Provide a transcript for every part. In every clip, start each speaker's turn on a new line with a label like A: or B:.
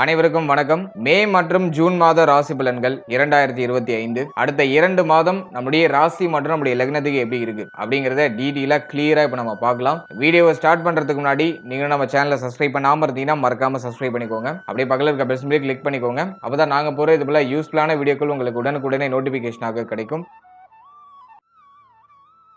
A: அனைவருக்கும் வணக்கம். மே மற்றும் ஜூன் மாத ராசி பலன்கள் இரண்டாயிரத்தி இருபத்தி ஐந்து. அடுத்த இரண்டு மாதம் நம்முடைய ராசி மற்றும் நம்முடைய லக்னத்துக்கு எப்படி இருக்கு அப்படிங்கறத டீட்டெயிலா கிளியரா இப்ப நம்ம பார்க்கலாம். வீடியோவை ஸ்டார்ட் பண்றதுக்கு முன்னாடி நீங்க நம்ம சேனலை சப்ஸ்கிரைப் பண்ணாம இருந்தீங்கன்னா மறக்காம சப்ஸ்கிரைப் பண்ணிக்கோங்க. அப்படியே பக்கத்தில் இருக்க பெல் கிளிக் பண்ணிக்கோங்க. அப்பதான் நாங்க போற இது போல யூஸ்ஃபுல்லான வீடியோக்கள் உங்களுக்கு உடனுக்குடனே நோட்டிபிகேஷனாக கிடைக்கும்.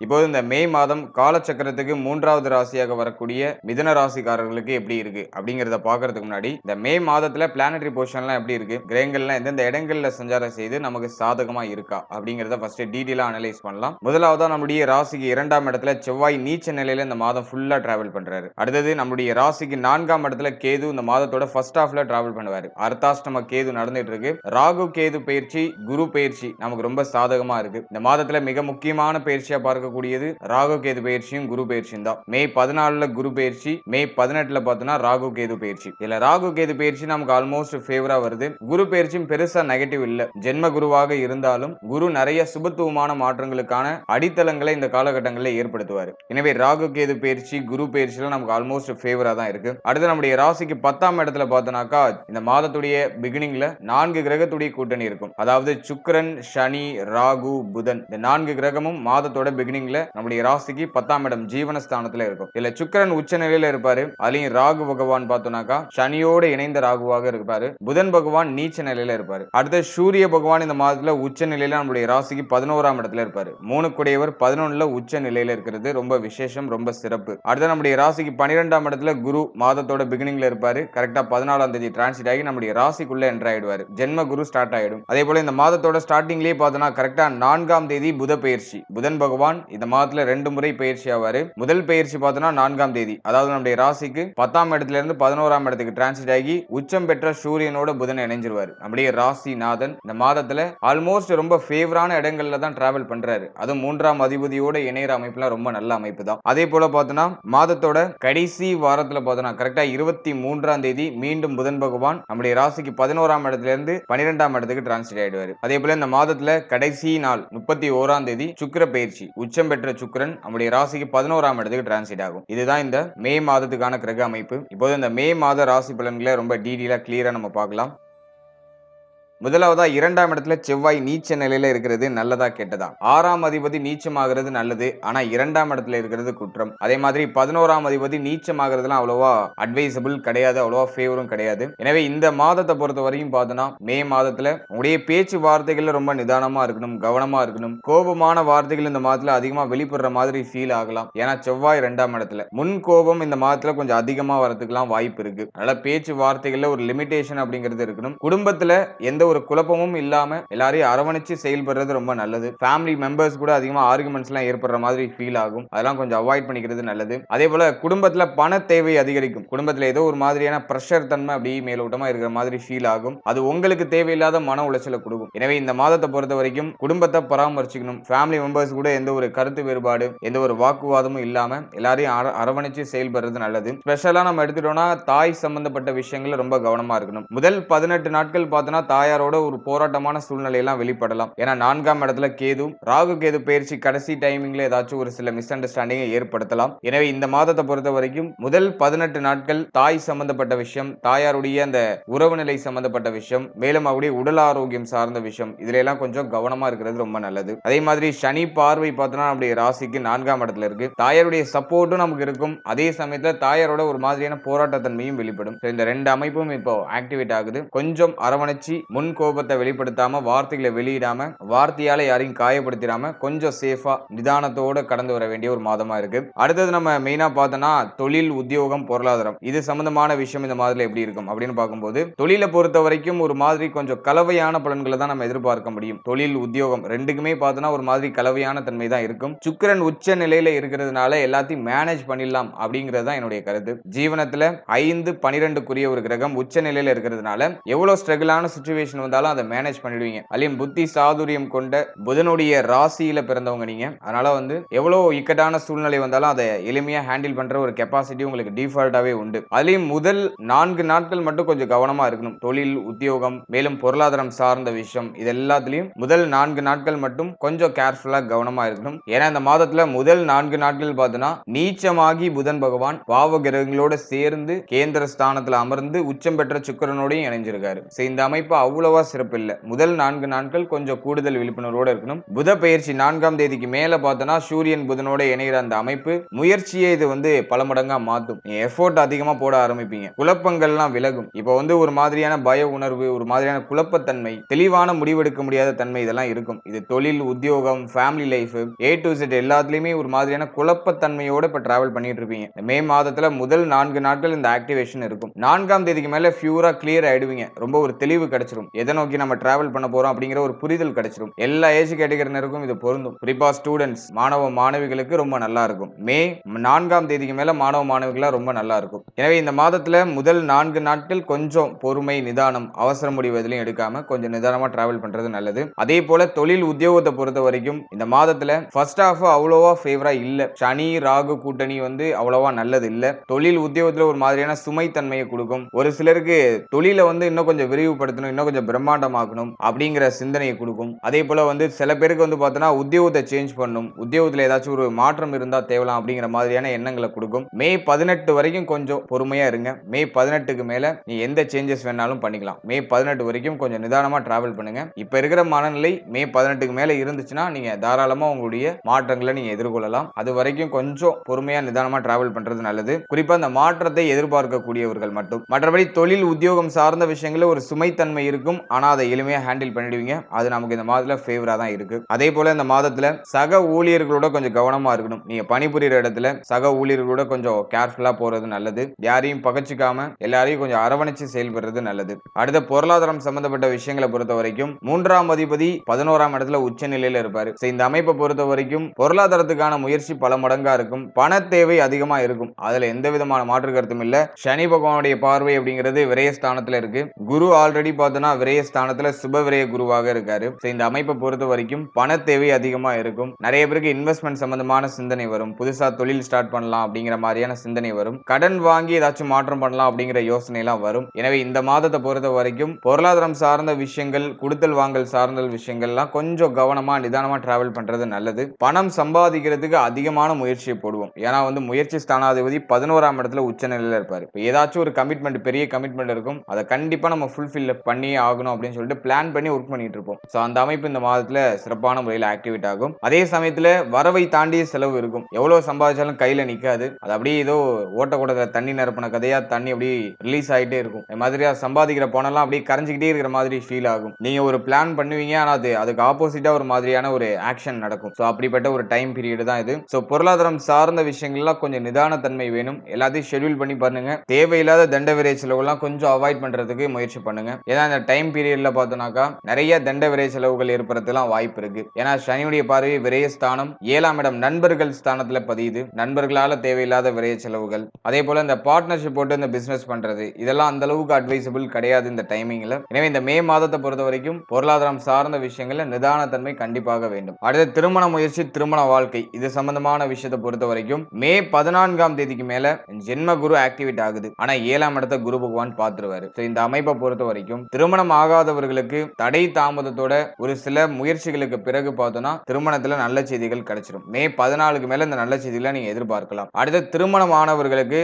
A: இப்போது இந்த மே மாதம் காலச்சக்கரத்துக்கு மூன்றாவது ராசியாக வரக்கூடிய மிதன ராசிக்காரர்களுக்கு எப்படி இருக்கு அப்படிங்கிறத பாக்குறதுக்கு முன்னாடி இந்த மே மாதத்துல பிளானட்டரி பொசிஷன்லாம் எப்படி இருக்கு? கிரகங்கள்லாம் எந்தெந்த இடங்கள்ல சஞ்சாரம் செய்து நமக்கு சாதகமா இருக்கா அப்படிங்கிறத ஃபர்ஸ்ட் டீட்டெயிலா அனலைஸ் பண்ணலாம். முதலாவதா நம்முடைய ராசிக்கு இரண்டாம் இடத்துல செவ்வாய் நீச்ச நிலையில இந்த மாதம் ஃபுல்லா டிராவல் பண்றாரு. அடுத்தது நம்முடைய ராசிக்கு நான்காம் இடத்துல கேது இந்த மாதத்தோட ஃபர்ஸ்ட் ஹாஃப்ல டிராவல் பண்ணுவாரு. அர்த்தாஷ்டம கேது நடந்துட்டு இருக்கு. ராகு கேது பயிற்சி குரு பயிற்சி நமக்கு ரொம்ப சாதகமா இருக்கு. இந்த மாதத்துல மிக முக்கியமான பயிற்சியா பார்க்கக்கூடியது ராகு கேது பயிற்சியும் குரு பயிற்சியும் தான். மே பதினாலுல குரு பயிற்சி மே பதினெட்டுல பார்த்தோம்னா ராகு கேது பயிற்சி. இதுல ராகு கேது பயிற்சி நமக்கு ஆல்மோஸ்ட் ஃபேவரா வருது. குரு பயிற்சியும் பெருசா நெகட்டிவ் இல்ல. ஜென்ம குருவாக இருந்தாலும் குரு நிறைய சுபத்துவமான மாற்றங்களுக்கான அடித்தளங்களை இந்த காலகட்டங்களில் ஏற்படுத்துவார். எனவே ராகு கேது பயிற்சி குரு பயிற்சியில நமக்கு ஆல்மோஸ்ட் ஃபேவரா தான் இருக்கு. அடுத்து நம்முடைய ராசிக்கு பத்தாம் இடத்துல பார்த்தோம்னாக்கா இந்த மாதத்துடைய பிகினிங்ல நான்கு கிரகத்துடைய கூட்டணி இருக்கும். அதாவது சுக்கரன் சனி ராகு புதன். இந்த நான்கு கிரகமும் மாதத்தோட பிகினிங் பிகினிங்ல நம்முடைய ராசிக்கு பத்தாம் இடம் ஜீவனஸ்தானத்துல இருக்கும். இதுல சுக்கிரன் உச்ச நிலையில இருப்பாரு. அதுலயும் ராகு பகவான் பார்த்தோம்னாக்கா சனியோடு இணைந்த ராகுவாக இருப்பாரு. புதன் பகவான் நீச்ச நிலையில இருப்பாரு. அடுத்த சூரிய பகவான் இந்த மாதத்துல உச்ச நிலையில நம்முடைய ராசிக்கு பதினோராம் இடத்துல இருப்பாரு. மூணு குடையவர் பதினொன்னுல உச்ச நிலையில இருக்கிறது ரொம்ப விசேஷம் ரொம்ப சிறப்பு. அடுத்த நம்முடைய ராசிக்கு பன்னிரெண்டாம் இடத்துல குரு மாதத்தோட பிகினிங்ல இருப்பாரு. கரெக்டா பதினாலாம் தேதி டிரான்சிட் ஆகி நம்முடைய ராசிக்குள்ள என்டர் ஆயிடுவார். ஜென்ம குரு ஸ்டார்ட் ஆயிடும். அதே போல இந்த மாதத்தோட ஸ்டார்டிங்லயே பார்த்தோம்னா கரெக்டா நான்காம் தேதி புத பயிற்சி. புதன் பகவான் இந்த மாதத்துல ரெண்டு முறை பயிற்சி ஆவாரு. முதல் பயிற்சி பார்த்தோம்னா நான்காம் தேதி. அதாவது நம்முடைய ராசிக்கு பத்தாம் இடத்துல இருந்து பதினோராம் இடத்துக்கு டிரான்சிட் ஆகி உச்சம் பெற்ற சூரியனோட புதன் இணைஞ்சிருவாரு. நம்முடைய ராசி நாதன் இந்த மாதத்துல ஆல்மோஸ்ட் ரொம்ப ஃபேவரான இடங்கள்ல தான் டிராவல் பண்றாரு. அதுவும் மூன்றாம் அதிபதியோட இணையற அமைப்புலாம் ரொம்ப நல்ல அமைப்பு தான் அதே போல பார்த்தோம்னா மாதத்தோட கடைசி வாரத்துல பார்த்தோம்னா கரெக்டா இருபத்தி மூன்றாம் தேதி மீண்டும் புதன் பகவான் நம்முடைய ராசிக்கு பதினோராம் இடத்துல இருந்து பன்னிரெண்டாம் இடத்துக்கு டிரான்ஸ்லேட் ஆயிடுவாரு. அதே போல இந்த மாதத்துல கடைசி நாள் முப்பத்தி ஓராம் தேதி சுக்கிர பயிற்சி. உச்சம் பெற்ற சுக்கிரன் நம்முடைய ராசிக்கு பதினோராம் இடத்துக்கு டிரான்சிட் ஆகும். இதுதான் இந்த மே மாதத்துக்கான கிரக அமைப்பு. இப்போது இந்த மே மாத ராசி பலன்களை ரொம்ப டீடெயிலா கிளியராக நம்ம பார்க்கலாம். முதலாவதா இரண்டாம் இடத்துல செவ்வாய் நீச்ச நிலையில இருக்கிறது நல்லதா கெட்டதா? ஆறாம் அதிபதி நீச்சமாகிறது நல்லது ஆனா இரண்டாம் இடத்துல இருக்கிறது குற்றம். அதே மாதிரி பதினோராம் அதிபதி நீச்சமாகிறதுலாம் அவ்வளவா அட்வைசபிள் கிடையாது அவ்வளவா ஃபேவரும் கிடையாது. எனவே இந்த மாதத்தை பொறுத்த வரையும் பார்த்தோன்னா மே மாதத்துல உங்களுடைய பேச்சு வார்த்தைகள்ல ரொம்ப நிதானமா இருக்கணும் கவனமா இருக்கணும். கோபமான வார்த்தைகள் இந்த மாதத்துல அதிகமா வெளிப்படுற மாதிரி ஃபீல் ஆகலாம். ஏன்னா செவ்வாய் இரண்டாம் இடத்துல. முன் கோபம் இந்த மாதத்துல கொஞ்சம் அதிகமா வரதுக்குலாம் வாய்ப்பு இருக்கு. அதனால பேச்சு வார்த்தைகள்ல ஒரு லிமிடேஷன் அப்படிங்கிறது இருக்கணும். குடும்பத்துல எந்த ஒரு குழப்பமும் இல்லாம எல்லாரையும் அரவணைச்சு செயல்படுறது ரொம்ப நல்லது. ஃபேமிலி மெம்பர்ஸ் கூட அதிகமா ஆர்குமெண்ட்ஸ் எல்லாம் ஏற்படுற மாதிரி ஃபீல் ஆகும். அதெல்லாம் கொஞ்சம் அவாய்ட் பண்ணிக்கிறது நல்லது. அதே போல குடும்பத்துல பண தேவை அதிகரிக்கும். குடும்பத்துல ஏதோ ஒரு மாதிரியான ப்ரெஷர் தன்மை அப்படியே மேலோட்டமா இருக்கிற மாதிரி ஃபீல் ஆகும். அது உங்களுக்கு தேவையில்லாத மன உளைச்சலை கொடுக்கும். எனவே இந்த மாதத்தை பொறுத்த வரைக்கும் குடும்பத்தை பராமரிச்சுக்கணும். ஃபேமிலி மெம்பர்ஸ் கூட எந்த ஒரு கருத்து வேறுபாடு எந்த ஒரு வாக்குவாதமும் இல்லாம எல்லாரையும் அரவணைச்சு செயல்படுறது நல்லது. ஸ்பெஷலா நம்ம எடுத்துட்டோம்னா தாய் சம்பந்தப்பட்ட விஷயங்கள்ல ரொம்ப கவனமா இருக்கணும். முதல் பதினெட்டு நாட்கள் பார்த்தோன்னா தாயா தாயாரோட ஒரு போராட்டமான சூழ்நிலையெல்லாம் வெளிப்படலாம். ஏன்னா நான்காம் இடத்துல கேதும் ராகு கேது பயிற்சி கடைசி டைமிங்ல ஏதாச்சும் ஒரு சில மிஸ் அண்டர்ஸ்டாண்டிங்கை ஏற்படுத்தலாம். எனவே இந்த மாதத்தை பொறுத்த வரைக்கும் முதல் பதினெட்டு நாட்கள் தாய் சம்பந்தப்பட்ட விஷயம் தாயாருடைய அந்த உறவு நிலை சம்பந்தப்பட்ட விஷயம் மேலும் அவருடைய உடல் ஆரோக்கியம் சார்ந்த விஷயம் இதுல எல்லாம் கொஞ்சம் கவனமா இருக்கிறது ரொம்ப நல்லது. அதே மாதிரி சனி பார்வை பார்த்தோம்னா நம்முடைய ராசிக்கு நான்காம் இடத்துல இருக்கு. தாயாருடைய சப்போர்ட்டும் நமக்கு இருக்கும். அதே சமயத்துல தாயாரோட ஒரு மாதிரியான போராட்டத்தன்மையும் வெளிப்படும். இந்த ரெண்டு அமைப்பும் இப்போ ஆக்டிவேட் ஆகுது. கொஞ்சம் அரவணைச்சு முன் கோபத்தை வெளிப்படுத்தாம வார்த்தைகளை வெளியிடாம வார்த்தையால யாரையும் காயப்படுத்திடாம கொஞ்சம் சேஃபா நிதானத்தோட கடந்து வர வேண்டிய ஒரு மாதமா இருக்கு. அடுத்தது நம்ம மெயினா பார்த்தோம்னா தொழில் உத்தியோகம் பொருளாதாரம். இது சம்பந்தமான விஷயம் இந்த மாதிரி எப்படி இருக்கும் அப்படின்னு பார்க்கும்போது தொழிலை பொறுத்த வரைக்கும் ஒரு மாதிரி கொஞ்சம் கலவையான பலன்களை தான் நம்ம எதிர்பார்க்க முடியும். தொழில் உத்தியோகம் ரெண்டுக்குமே பார்த்தோம்னா ஒரு மாதிரி கலவையான தன்மை தான் இருக்கும். சுக்கிரன் உச்ச நிலையில இருக்கிறதுனால எல்லாத்தையும் மேனேஜ் பண்ணிடலாம் அப்படிங்கிறது தான் என்னுடைய கருத்து. ஜீவனத்துல ஐந்து பனிரெண்டுக்குரிய ஒரு கிரகம் உச்ச நிலையில இருக்கிறதுனால எவ்வளவு ஸ்ட்ரகிளான சுச்சுவேஷன் சுச்சுவேஷன் வந்தாலும் அதை மேனேஜ் பண்ணிடுவீங்க. அதுலயும் புத்தி சாதுரியம் கொண்ட புதனுடைய ராசியில பிறந்தவங்க நீங்க. அதனால வந்து எவ்வளவு இக்கட்டான சூழ்நிலை வந்தாலும் அதை எளிமையா ஹேண்டில் பண்ற ஒரு கெப்பாசிட்டி உங்களுக்கு டிஃபால்ட்டாவே உண்டு. அதுலயும் முதல் நான்கு நாட்கள் மட்டும் கொஞ்சம் கவனமா இருக்கணும். தொழில் உத்தியோகம் மேலும் பொருளாதாரம் சார்ந்த விஷயம் இது எல்லாத்துலயும் முதல் நான்கு நாட்கள் மட்டும் கொஞ்சம் கேர்ஃபுல்லா கவனமா இருக்கணும். ஏன்னா இந்த மாதத்துல முதல் நான்கு நாட்கள் பார்த்தோன்னா நீச்சமாகி புதன் பகவான் பாவ கிரகங்களோட சேர்ந்து கேந்திர ஸ்தானத்துல அமர்ந்து உச்சம் பெற்ற சுக்கரனோடையும் இணைஞ்சிருக்காரு. இந்த அமைப்பு அவ்வளவு சிறப்பு இல்லை. முதல் நான்கு நாட்கள் கொஞ்சம் கூடுதல் விழிப்புணர்வோட இருக்கணும். புத பயிற்சி நான்காம் தேதிக்கு மேல பார்த்தோன்னா சூரியன் புதனோட இணைகிற அந்த அமைப்பு முயற்சியை இது வந்து பல மடங்கா மாத்தும். நீங்க எஃபோர்ட் அதிகமா போட ஆரம்பிப்பீங்க. குழப்பங்கள்லாம் விலகும். இப்போ வந்து ஒரு மாதிரியான பய உணர்வு ஒரு மாதிரியான குழப்பத்தன்மை தெளிவான முடிவெடுக்க முடியாத தன்மை இதெல்லாம் இருக்கும். இது தொழில் உத்தியோகம் family life A to Z எல்லாத்துலயுமே ஒரு மாதிரியான குழப்பத்தன்மையோட இப்ப டிராவல் பண்ணிட்டு இருப்பீங்க. மே மாதத்துல முதல் நான்கு நாட்கள் இந்த ஆக்டிவேஷன் இருக்கும். நான்காம் தேதிக்கு மேல பியூரா கிளியர் ஆயிடுவீங்க. ரொம்ப ஒரு தெளிவு கிடைச்சிரும். எதை நோக்கி நம்ம டிராவல் பண்ண போறோம் அப்படிங்கிற ஒரு புரிதல் கிடைச்சிடும் எல்லா ஏஜ் கேட்டகரினருக்கும் இது பொருந்தும். குறிப்பா ஸ்டூடெண்ட்ஸ் மாணவ மாணவிகளுக்கு ரொம்ப நல்லா இருக்கும். மே நான்காம் தேதிக்கு மேல மாணவ மாணவிகளா ரொம்ப நல்லா இருக்கும். எனவே இந்த மாதத்துல முதல் நான்கு நாட்கள் கொஞ்சம் பொறுமை நிதானம் அவசர முடிவு எதுலையும் எடுக்காம கொஞ்சம் நிதானமா டிராவல் பண்றது நல்லது. அதே போல தொழில் உத்தியோகத்தை பொறுத்த வரைக்கும் இந்த மாதத்துல ஃபர்ஸ்ட் ஹாஃப் அவ்வளோவா ஃபேவரா இல்ல. சனி ராகு கூட்டணி வந்து அவ்வளோவா நல்லது இல்ல. தொழில் உத்தியோகத்துல ஒரு மாதிரியான சுமை தன்மையை கொடுக்கும். ஒரு சிலருக்கு தொழிலை வந்து இன்னும் கொஞ்சம் விரிவுபடுத்தணும் இன்னும் கொஞ்சம் பிரம்மாண்டமாக்கணும் அப்படிங்கிற சிந்தனையை கொடுக்கும். அதே போல் வந்து சில பேருக்கு வந்து பார்த்தோன்னா உத்தியோகத்தை சேஞ்ச் பண்ணும். உத்தியோகத்தில் ஏதாச்சும் ஒரு மாற்றம் இருந்தால் தேவலாம் அப்படிங்கிற மாதிரியான எண்ணங்களை கொடுக்கும். மே பதினெட்டு வரைக்கும் கொஞ்சம் பொறுமையாக இருங்க. மே பதினெட்டுக்கு மேலே நீ எந்த சேஞ்சஸ் வேணாலும் பண்ணிக்கலாம். மே பதினெட்டு வரைக்கும் கொஞ்சம் நிதானமாக ட்ராவல் பண்ணுங்க. இப்போ இருக்கிற மனநிலை மே பதினெட்டுக்கு மேலே இருந்துச்சுன்னா நீங்கள் தாராளமாக உங்களுடைய மாற்றங்களை நீங்கள் எதிர்கொள்ளலாம். அது வரைக்கும் கொஞ்சம் பொறுமையாக நிதானமாக ட்ராவல் பண்ணுறது நல்லது. குறிப்பாக அந்த மாற்றத்தை எதிர்பார்க்கக்கூடியவர்கள் மட்டும். மற்றபடி தொழில் உத்தியோகம் சார்ந்த விஷயங்களில் ஒரு சுமைத்தன்மை இருக்கும். இருக்கும். ஆனால் அதை எளிமையாக ஹேண்டில் பண்ணிடுவீங்க. அது நமக்கு இந்த மாதத்தில் ஃபேவராக தான் இருக்குது அதே போல் இந்த மாதத்தில் சக ஊழியர்களோட கொஞ்சம் கவனமாக இருக்கணும். நீங்கள் பணிபுரிகிற இடத்துல சக ஊழியர்களோட கொஞ்சம் கேர்ஃபுல்லாக போகிறது நல்லது. யாரையும் பகச்சிக்காம எல்லாரையும் கொஞ்சம் அரவணைச்சு செயல்படுறது நல்லது. அடுத்த பொருளாதாரம் சம்பந்தப்பட்ட விஷயங்களை பொறுத்த வரைக்கும் மூன்றாம் அதிபதி பதினோராம் இடத்துல உச்ச நிலையில இருப்பாரு இந்த அமைப்பை பொறுத்த வரைக்கும் பொருளாதாரத்துக்கான முயற்சி பல மடங்கா இருக்கும். பண தேவை அதிகமா இருக்கும். அதுல எந்த விதமான மாற்று கருத்தும் இல்ல. சனி பகவானுடைய பார்வை அப்படிங்கிறது விரயஸ்தானத்துல இருக்கு. குரு ஆல்ரெடி பார்த்தோன்னா விரயஸ்தானத்துல சுப விரய குருவாக இருக்காரு. இந்த அமைப்பை பொறுத்த வரைக்கும் பண தேவை அதிகமா இருக்கும். நிறைய பேருக்கு இன்வெஸ்ட்மெண்ட் சம்பந்தமான சிந்தனை வரும். புதுசா தொழில் ஸ்டார்ட் பண்ணலாம் அப்படிங்கிற மாதிரியான சிந்தனை வரும். கடன் வாங்கி ஏதாச்சும் மாற்றம் பண்ணலாம் அப்படிங்கிற யோசனை எல்லாம் வரும். எனவே இந்த மாதத்தை பொறுத்த வரைக்கும் பொருளாதாரம் சார்ந்த விஷயங்கள் கொடுத்தல் வாங்கல் சார்ந்த விஷயங்கள்லாம் கொஞ்சம் கவனமா நிதானமா டிராவல் பண்றது நல்லது. பணம் சம்பாதிக்கிறதுக்கு அதிகமான முயற்சியை போடுவோம். ஏன்னா வந்து முயற்சி ஸ்தானாதிபதி பதினோராம் இடத்துல உச்ச நிலையில இருப்பாரு. இப்போ ஏதாச்சும் ஒரு கமிட்மெண்ட் பெரிய கமிட்மெண்ட் இருக்கும். அதை கண்டிப்பா நம்ம ஃபுல்ஃபில் பண்ணியே ஆகணும் அப்படின்னு சொல்லிட்டு பிளான் பண்ணி ஒர்க் பண்ணிட்டு இருப்போம். ஸோ அந்த அமைப்பு இந்த மாதத்தில் சிறப்பான முறையில் ஆக்டிவேட் ஆகும். அதே சமயத்தில் வரவை தாண்டிய செலவு இருக்கும். எவ்வளோ சம்பாதிச்சாலும் கையில் நிற்காது அது அப்படியே ஏதோ ஓட்டக்கூடத்தில் தண்ணி நிரப்பின கதையாக தண்ணி அப்படியே ரிலீஸ் ஆகிட்டே இருக்கும். இந்த மாதிரியா சம்பாதிக்கிற பணம்லாம் அப்படியே கரைஞ்சிக்கிட்டே இருக்கிற மாதிரி ஃபீல் ஆகும். நீங்கள் ஒரு பிளான் பண்ணுவீங்க ஆனால் அது அதுக்கு ஆப்போசிட்டாக ஒரு மாதிரியான ஒரு ஆக்ஷன் நடக்கும். ஸோ அப்படிப்பட்ட ஒரு டைம் பீரியட் தான் இது. ஸோ பொருளாதாரம் சார்ந்த விஷயங்கள்லாம் கொஞ்சம் நிதானத்தன்மை வேணும். எல்லாத்தையும் ஷெட்யூல் பண்ணி பண்ணுங்க தேவையில்லாத தண்ட விரை செலவுலாம் கொஞ்சம் அவாய்ட் பண்ணுறதுக்கு முயற்சி பண்ணுங்க. ஏன்னா இந்த டைம் டைம் பீரியட்ல பார்த்தோம்னாக்கா நிறைய தண்ட விரை செலவுகள் ஏற்படுறதுலாம் வாய்ப்பு இருக்கு. ஏன்னா சனியுடைய பார்வை விரய ஸ்தானம் ஏழாம் இடம் நண்பர்கள் ஸ்தானத்துல பதியுது. நண்பர்களால தேவையில்லாத விரைய செலவுகள். அதே போல இந்த பார்ட்னர்ஷிப் போட்டு இந்த பிசினஸ் பண்றது இதெல்லாம் அந்த அளவுக்கு அட்வைசபிள் கிடையாது இந்த டைமிங்ல எனவே இந்த மே மாதத்தை பொறுத்த வரைக்கும் பொருளாதாரம் சார்ந்த விஷயங்கள்ல நிதானத்தன்மை கண்டிப்பாக வேண்டும். அடுத்து திருமண முயற்சி திருமண வாழ்க்கை இது சம்பந்தமான விஷயத்தை பொறுத்த வரைக்கும் மே பதினான்காம் தேதிக்கு மேல ஜென்ம குரு ஆக்டிவேட் ஆகுது. ஆனா ஏழாம் இடத்த குரு பகவான் பார்த்துருவாரு. இந்த அமைப்பை பொறுத்த வரைக்கும் திருமண திருமணம் ஆகாதவர்களுக்கு தடை தாமதத்தோட ஒரு சில முயற்சிகளுக்கு பிறகு பார்த்தோம்னா திருமணத்துல நல்ல செய்திகள் கிடைச்சிடும் மே பதினாலுக்கு மேல இந்த நல்ல செய்திகளை நீங்க எதிர்பார்க்கலாம். அடுத்த திருமணம் ஆனவர்களுக்கு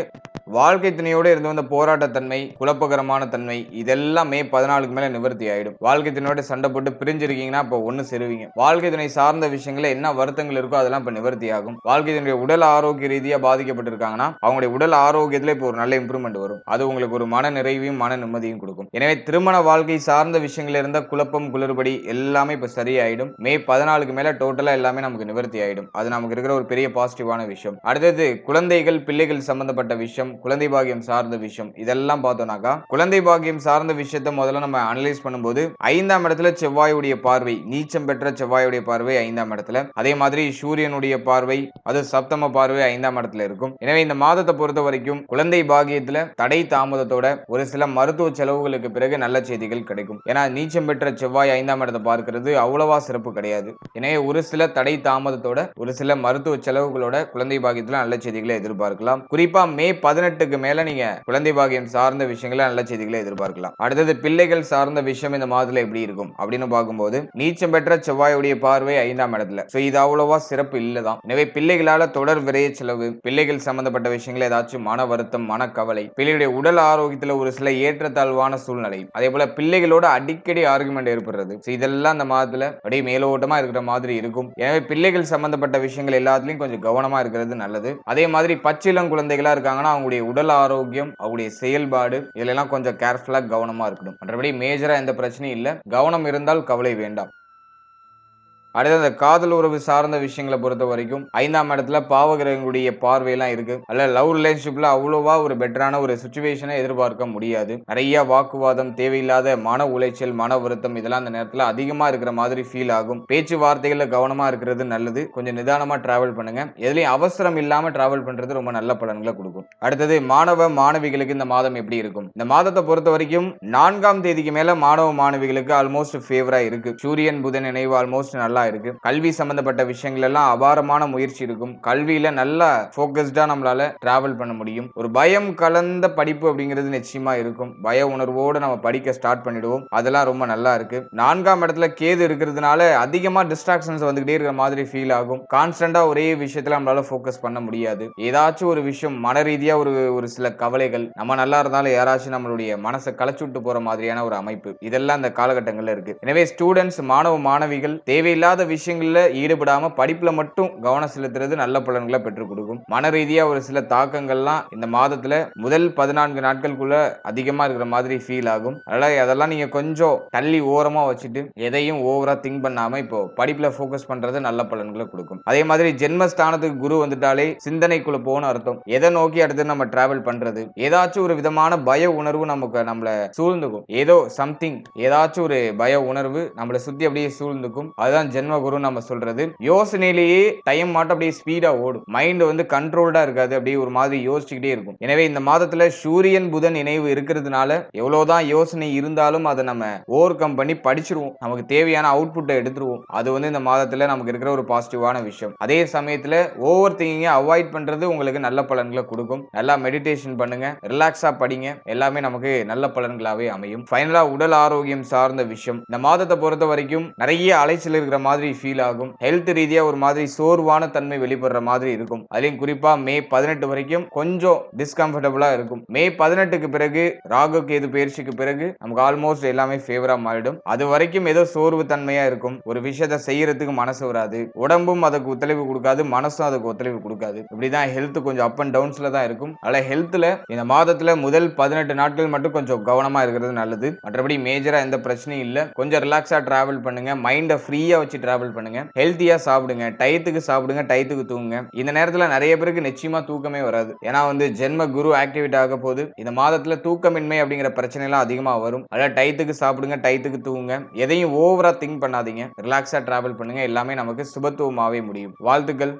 A: வாழ்க்கை துணையோடு இருந்து வந்த போராட்டத்தன்மை குழப்பகரமான தன்மை இதெல்லாம் மே பதினாலுக்கு மேல நிவர்த்தி ஆயிடும். வாழ்க்கை துணையோட சண்டை போட்டு பிரிஞ்சிருக்கீங்கன்னா இப்போ ஒண்ணு சேருவீங்க. வாழ்க்கை துணை சார்ந்த விஷயங்கள என்ன வருத்தங்கள் இருக்கோ அதெல்லாம் இப்ப நிவர்த்தி ஆகும். வாழ்க்கை துணையுடைய உடல் ஆரோக்கிய ரீதியா பாதிக்கப்பட்டிருக்காங்கன்னா அவங்களுடைய உடல் ஆரோக்கியத்துல இப்போ ஒரு நல்ல இம்ப்ரூவ்மெண்ட் வரும். அது உங்களுக்கு ஒரு மன நிறைவையும் மன நிம்மதியும் கொடுக்கும். எனவே திருமண வாழ்க்கை சார்ந்த விஷயங்கள் இருந்த குழப்பம் குளறுபடி எல்லாமே இப்போ சரியாயிடும் மே பதினாலுக்கு மேல டோட்டலா எல்லாமே நமக்கு நிவர்த்தி ஆயிடும் அது நமக்கு இருக்கிற ஒரு பெரிய பாசிட்டிவான விஷயம் அடுத்தது குழந்தைகள் பிள்ளைகள் சம்பந்தப்பட்ட விஷயம் குழந்தை பாகியம் சார்ந்த விஷயம் இதெல்லாம் பார்த்தோம்னாக்கா குழந்தை பாகியம் சார்ந்த விஷயத்தை முதல்ல நம்ம அனலைஸ் பண்ணும்போது ஐந்தாம் இடத்துல செவ்வாயுடைய பார்வை நீச்சம் பெற்ற செவ்வாயுடைய பார்வை ஐந்தாம் இடத்துல அதே மாதிரி சூரியனுடைய பார்வை அது சப்தம பார்வை ஐந்தாம் இடத்துல இருக்கும் எனவே இந்த மாதத்தை பொறுத்த வரைக்கும் குழந்தை பாகியத்தில் தடை தாமதத்தோட ஒரு சில மருத்துவ செலவுகளுக்கு பிறகு நல்ல செய்திகள் பலன்கள் கிடைக்கும். ஏன்னா நீச்சம் பெற்ற செவ்வாய் ஐந்தாம் இடத்தை பார்க்கிறது அவ்வளவா சிறப்பு கிடையாது. எனவே ஒரு சில தடை தாமதத்தோட ஒரு சில மருத்துவ செலவுகளோட குழந்தை பாக்கியத்துல நல்ல செய்திகளை எதிர்பார்க்கலாம். குறிப்பா மே பதினெட்டுக்கு மேல நீங்க குழந்தை பாகியம் சார்ந்த விஷயங்களை நல்ல செய்திகளை எதிர்பார்க்கலாம். அடுத்தது பிள்ளைகள் சார்ந்த விஷயம் இந்த மாதத்துல எப்படி இருக்கும்? அப்படின்னு பார்க்கும்போது நீச்சம் பெற்ற செவ்வாயுடைய பார்வை ஐந்தாம் இடத்துல. சோ இது அவ்வளவா சிறப்பு இல்லதான். எனவே பிள்ளைகளால தொடர் விரைய செலவு பிள்ளைகள் சம்பந்தப்பட்ட விஷயங்கள் ஏதாச்சும் மன வருத்தம் மனக்கவலை பிள்ளையுடைய உடல் ஆரோக்கியத்துல ஒரு சில ஏற்றத்தாழ்வான சூழ்நிலை. அதே போல பிள்ளைகளோட அடிக்கடி ஆர்குமெண்ட் ஏற்படுறது. இதெல்லாம் அந்த மாதத்துல அப்படியே மேலோட்டமா இருக்கிற மாதிரி இருக்கும். எனவே பிள்ளைகள் சம்பந்தப்பட்ட விஷயங்கள் எல்லாத்துலயும் கொஞ்சம் கவனமா இருக்கிறது நல்லது. அதே மாதிரி பச்சிளம் குழந்தைகளா இருக்காங்கன்னா அவங்களுடைய உடல் ஆரோக்கியம் அவங்களுடைய செயல்பாடு இதுல எல்லாம் கொஞ்சம் கேர்ஃபுல்லா கவனமா இருக்கணும். மற்றபடி மேஜரா எந்த பிரச்சனையும் இல்லை. கவனம் இருந்தால் கவலை வேண்டாம். அடுத்து அந்த காதல் உறவு சார்ந்த விஷயங்களை பொறுத்த வரைக்கும் ஐந்தாம் இடத்துல பாவகிரகங்களுடைய பார்வையெல்லாம் இருக்கு. அல்ல லவ் ரிலேஷன்ஷிப்ல அவ்வளோவா ஒரு பெட்டரான ஒரு சுச்சுவேஷனை எதிர்பார்க்க முடியாது. நிறைய வாக்குவாதம் தேவையில்லாத மன உளைச்சல் மன வருத்தம் இதெல்லாம் அந்த நேரத்தில் அதிகமா இருக்கிற மாதிரி ஃபீல் ஆகும். பேச்சுவார்த்தைகள்ல கவனமா இருக்கிறது நல்லது. கொஞ்சம் நிதானமா டிராவல் பண்ணுங்க. எதுலையும் அவசரம் இல்லாம டிராவல் பண்றது ரொம்ப நல்ல பலன்களை கொடுக்கும். அடுத்தது மாணவ மாணவிகளுக்கு இந்த மாதம் எப்படி இருக்கும்? இந்த மாதத்தை பொறுத்த வரைக்கும் நான்காம் தேதிக்கு மேல மாணவ மாணவிகளுக்கு ஆல்மோஸ்ட் ஃபேவரா இருக்கு. சூரியன் புதன் நினைவு ஆல்மோஸ்ட் நல்லா இருக்கு. கல்வி சம்பந்தப்பட்ட விஷயங்கள் எல்லாம் அபாரமான முயற்சி இருக்கும். கல்வியில நல்லா போக்கஸ்டா நம்மளால டிராவல் பண்ண முடியும். ஒரு பயம் கலந்த படிப்பு அப்படிங்கிறது நிச்சயமா இருக்கும். பய உணர்வோடு நம்ம படிக்க ஸ்டார்ட் பண்ணிடுவோம். அதெல்லாம் ரொம்ப நல்லா இருக்கு. நான்காம் இடத்துல கேது இருக்கிறதுனால அதிகமா டிஸ்ட்ராக்ஷன்ஸ் வந்துகிட்டே இருக்கிற மாதிரி ஃபீல் ஆகும். கான்ஸ்டண்டா ஒரே விஷயத்துல நம்மளால ஃபோக்கஸ் பண்ண முடியாது. ஏதாச்சும் ஒரு விஷயம் மன ரீதியா ஒரு ஒரு சில கவலைகள் நம்ம நல்லா இருந்தாலும் யாராச்சும் நம்மளுடைய மனசை களைச்சு விட்டு போற மாதிரியான ஒரு அமைப்பு. இதெல்லாம் இந்த காலகட்டங்கள்ல இருக்கு. எனவே ஸ்டூடெண்ட்ஸ் மாணவ மாணவிகள் தேவையில்லாத விஷயங்களில் ஈடுபடாமல் படிப்பில் மட்டும் கவனம் செலுத்துறது நல்ல பலன்களை பெற்றுக் கொடுக்கும். மன ரீதியாக ஒரு சில தாக்கங்கள்லாம் இந்த மாதத்தில் முதல் பதினான்கு நாட்களுக்குள்ள அதிகமாக இருக்கிற மாதிரி ஃபீல் ஆகும். அதனால் அதெல்லாம் நீங்கள் கொஞ்சம் தள்ளி ஓரமாக வச்சுட்டு எதையும் ஓவராக திங்க் பண்ணாமல் இப்போ படிப்பில் ஃபோக்கஸ் பண்ணுறது நல்ல பலன்களை கொடுக்கும். அதே மாதிரி ஜென்மஸ்தானத்துக்கு குரு வந்துட்டாலே சிந்தனைக்குள்ள போகணும் அர்த்தம். எதை நோக்கி அடுத்து நம்ம டிராவல் பண்றது? ஏதாச்சும் ஒரு விதமான பய உணர்வு நமக்கு நம்மளை சூழ்ந்துக்கும். ஏதோ சம்திங் ஏதாச்சும் ஒரு பய உணர்வு நம்மளை சுத்தி அப்படியே சூழ்ந்துக்கும். அதுதான் ஜென்ம குரு நம்ம சொல்றது யோசனையிலேயே டைம் மாட்டம் அப்படியே ஸ்பீடா ஓடும். மைண்ட் வந்து கண்ட்ரோல்டா இருக்காது அப்படியே ஒரு மாதிரி யோசிச்சுக்கிட்டே இருக்கும். எனவே இந்த மாதத்துல சூரியன் புதன் இணைவு இருக்கிறதுனால எவ்வளவுதான் யோசனை இருந்தாலும் அதை நம்ம ஓவர் கம் பண்ணி படிச்சிருவோம். நமக்கு தேவையான அவுட்புட்டை எடுத்துருவோம். அது வந்து இந்த மாதத்துல நமக்கு இருக்கிற ஒரு பாசிட்டிவான விஷயம். அதே சமயத்துல ஓவர் திங்கிங்கை அவாய்ட் பண்றது உங்களுக்கு நல்ல பலன்களை கொடுக்கும். நல்லா மெடிடேஷன் பண்ணுங்க ரிலாக்ஸா படிங்க. எல்லாமே நமக்கு நல்ல பலன்களாவே அமையும். ஃபைனலா உடல் ஆரோக்கியம் சார்ந்த விஷயம். இந்த மாதத்தை பொறுத்த வரைக்கும் நிறைய அலைச்சல் இருக்கிற மாதிரி ஃபீல் ஆகும். ஹெல்த் ரீதியா ஒரு மாதிரி சோர்வான தன்மை வெளிப்படுற மாதிரி இருக்கும். அதுலயும் குறிப்பா மே பதினெட்டு வரைக்கும் கொஞ்சம் டிஸ்கம்ஃபர்டபுளா இருக்கும். மே பதினெட்டுக்கு பிறகு ராகு கேது பயிற்சிக்கு பிறகு நமக்கு ஆல்மோஸ்ட் எல்லாமே ஃபேவரா மாறிடும். அது வரைக்கும் ஏதோ சோர்வு தன்மையா இருக்கும். ஒரு விஷயத்த செய்யறதுக்கு மனசு வராது. உடம்பும் அதுக்கு ஒத்துழைப்பு கொடுக்காது. மனசும் அதுக்கு ஒத்துழைப்பு கொடுக்காது. இப்படிதான் ஹெல்த் கொஞ்சம் அப் அண்ட் டவுன்ஸ்ல தான் இருக்கும். அதனால ஹெல்த்ல இந்த மாதத்துல முதல் பதினெட்டு நாட்கள் மட்டும் கொஞ்சம் கவனமா இருக்கிறது நல்லது. மற்றபடி மேஜரா எந்த பிரச்சனையும் இல்லை. கொஞ்சம் ரிலாக்ஸா டிராவல் பண்ணுங்க. மைண்டை ஃப்ரீயா வச்சு டிராவல் பண்ணுங்க. ஹெல்த்தியா சாப்பிடுங்க. டயத்துக்கு சாப்பிடுங்க டயத்துக்கு தூங்குங்க. இந்த நேரத்துல நிறைய பேருக்கு நிச்சயமா தூக்கமே வராது. ஏன்னா வந்து ஜென்ம குரு ஆக்டிவேட் ஆக போது இந்த மாதத்துல தூக்கமின்மை அப்படிங்கிற பிரச்சனை எல்லாம் அதிகமா வரும். அதாவது டயத்துக்கு சாப்பிடுங்க டயத்துக்கு தூங்குங்க. எதையும் ஓவரா திங்க் பண்ணாதீங்க. ரிலாக்ஸா டிராவல் பண்ணுங்க. எல்லாமே நமக்கு சுபத்துவமாவே முடியும். வாழ்த்துக்கள்.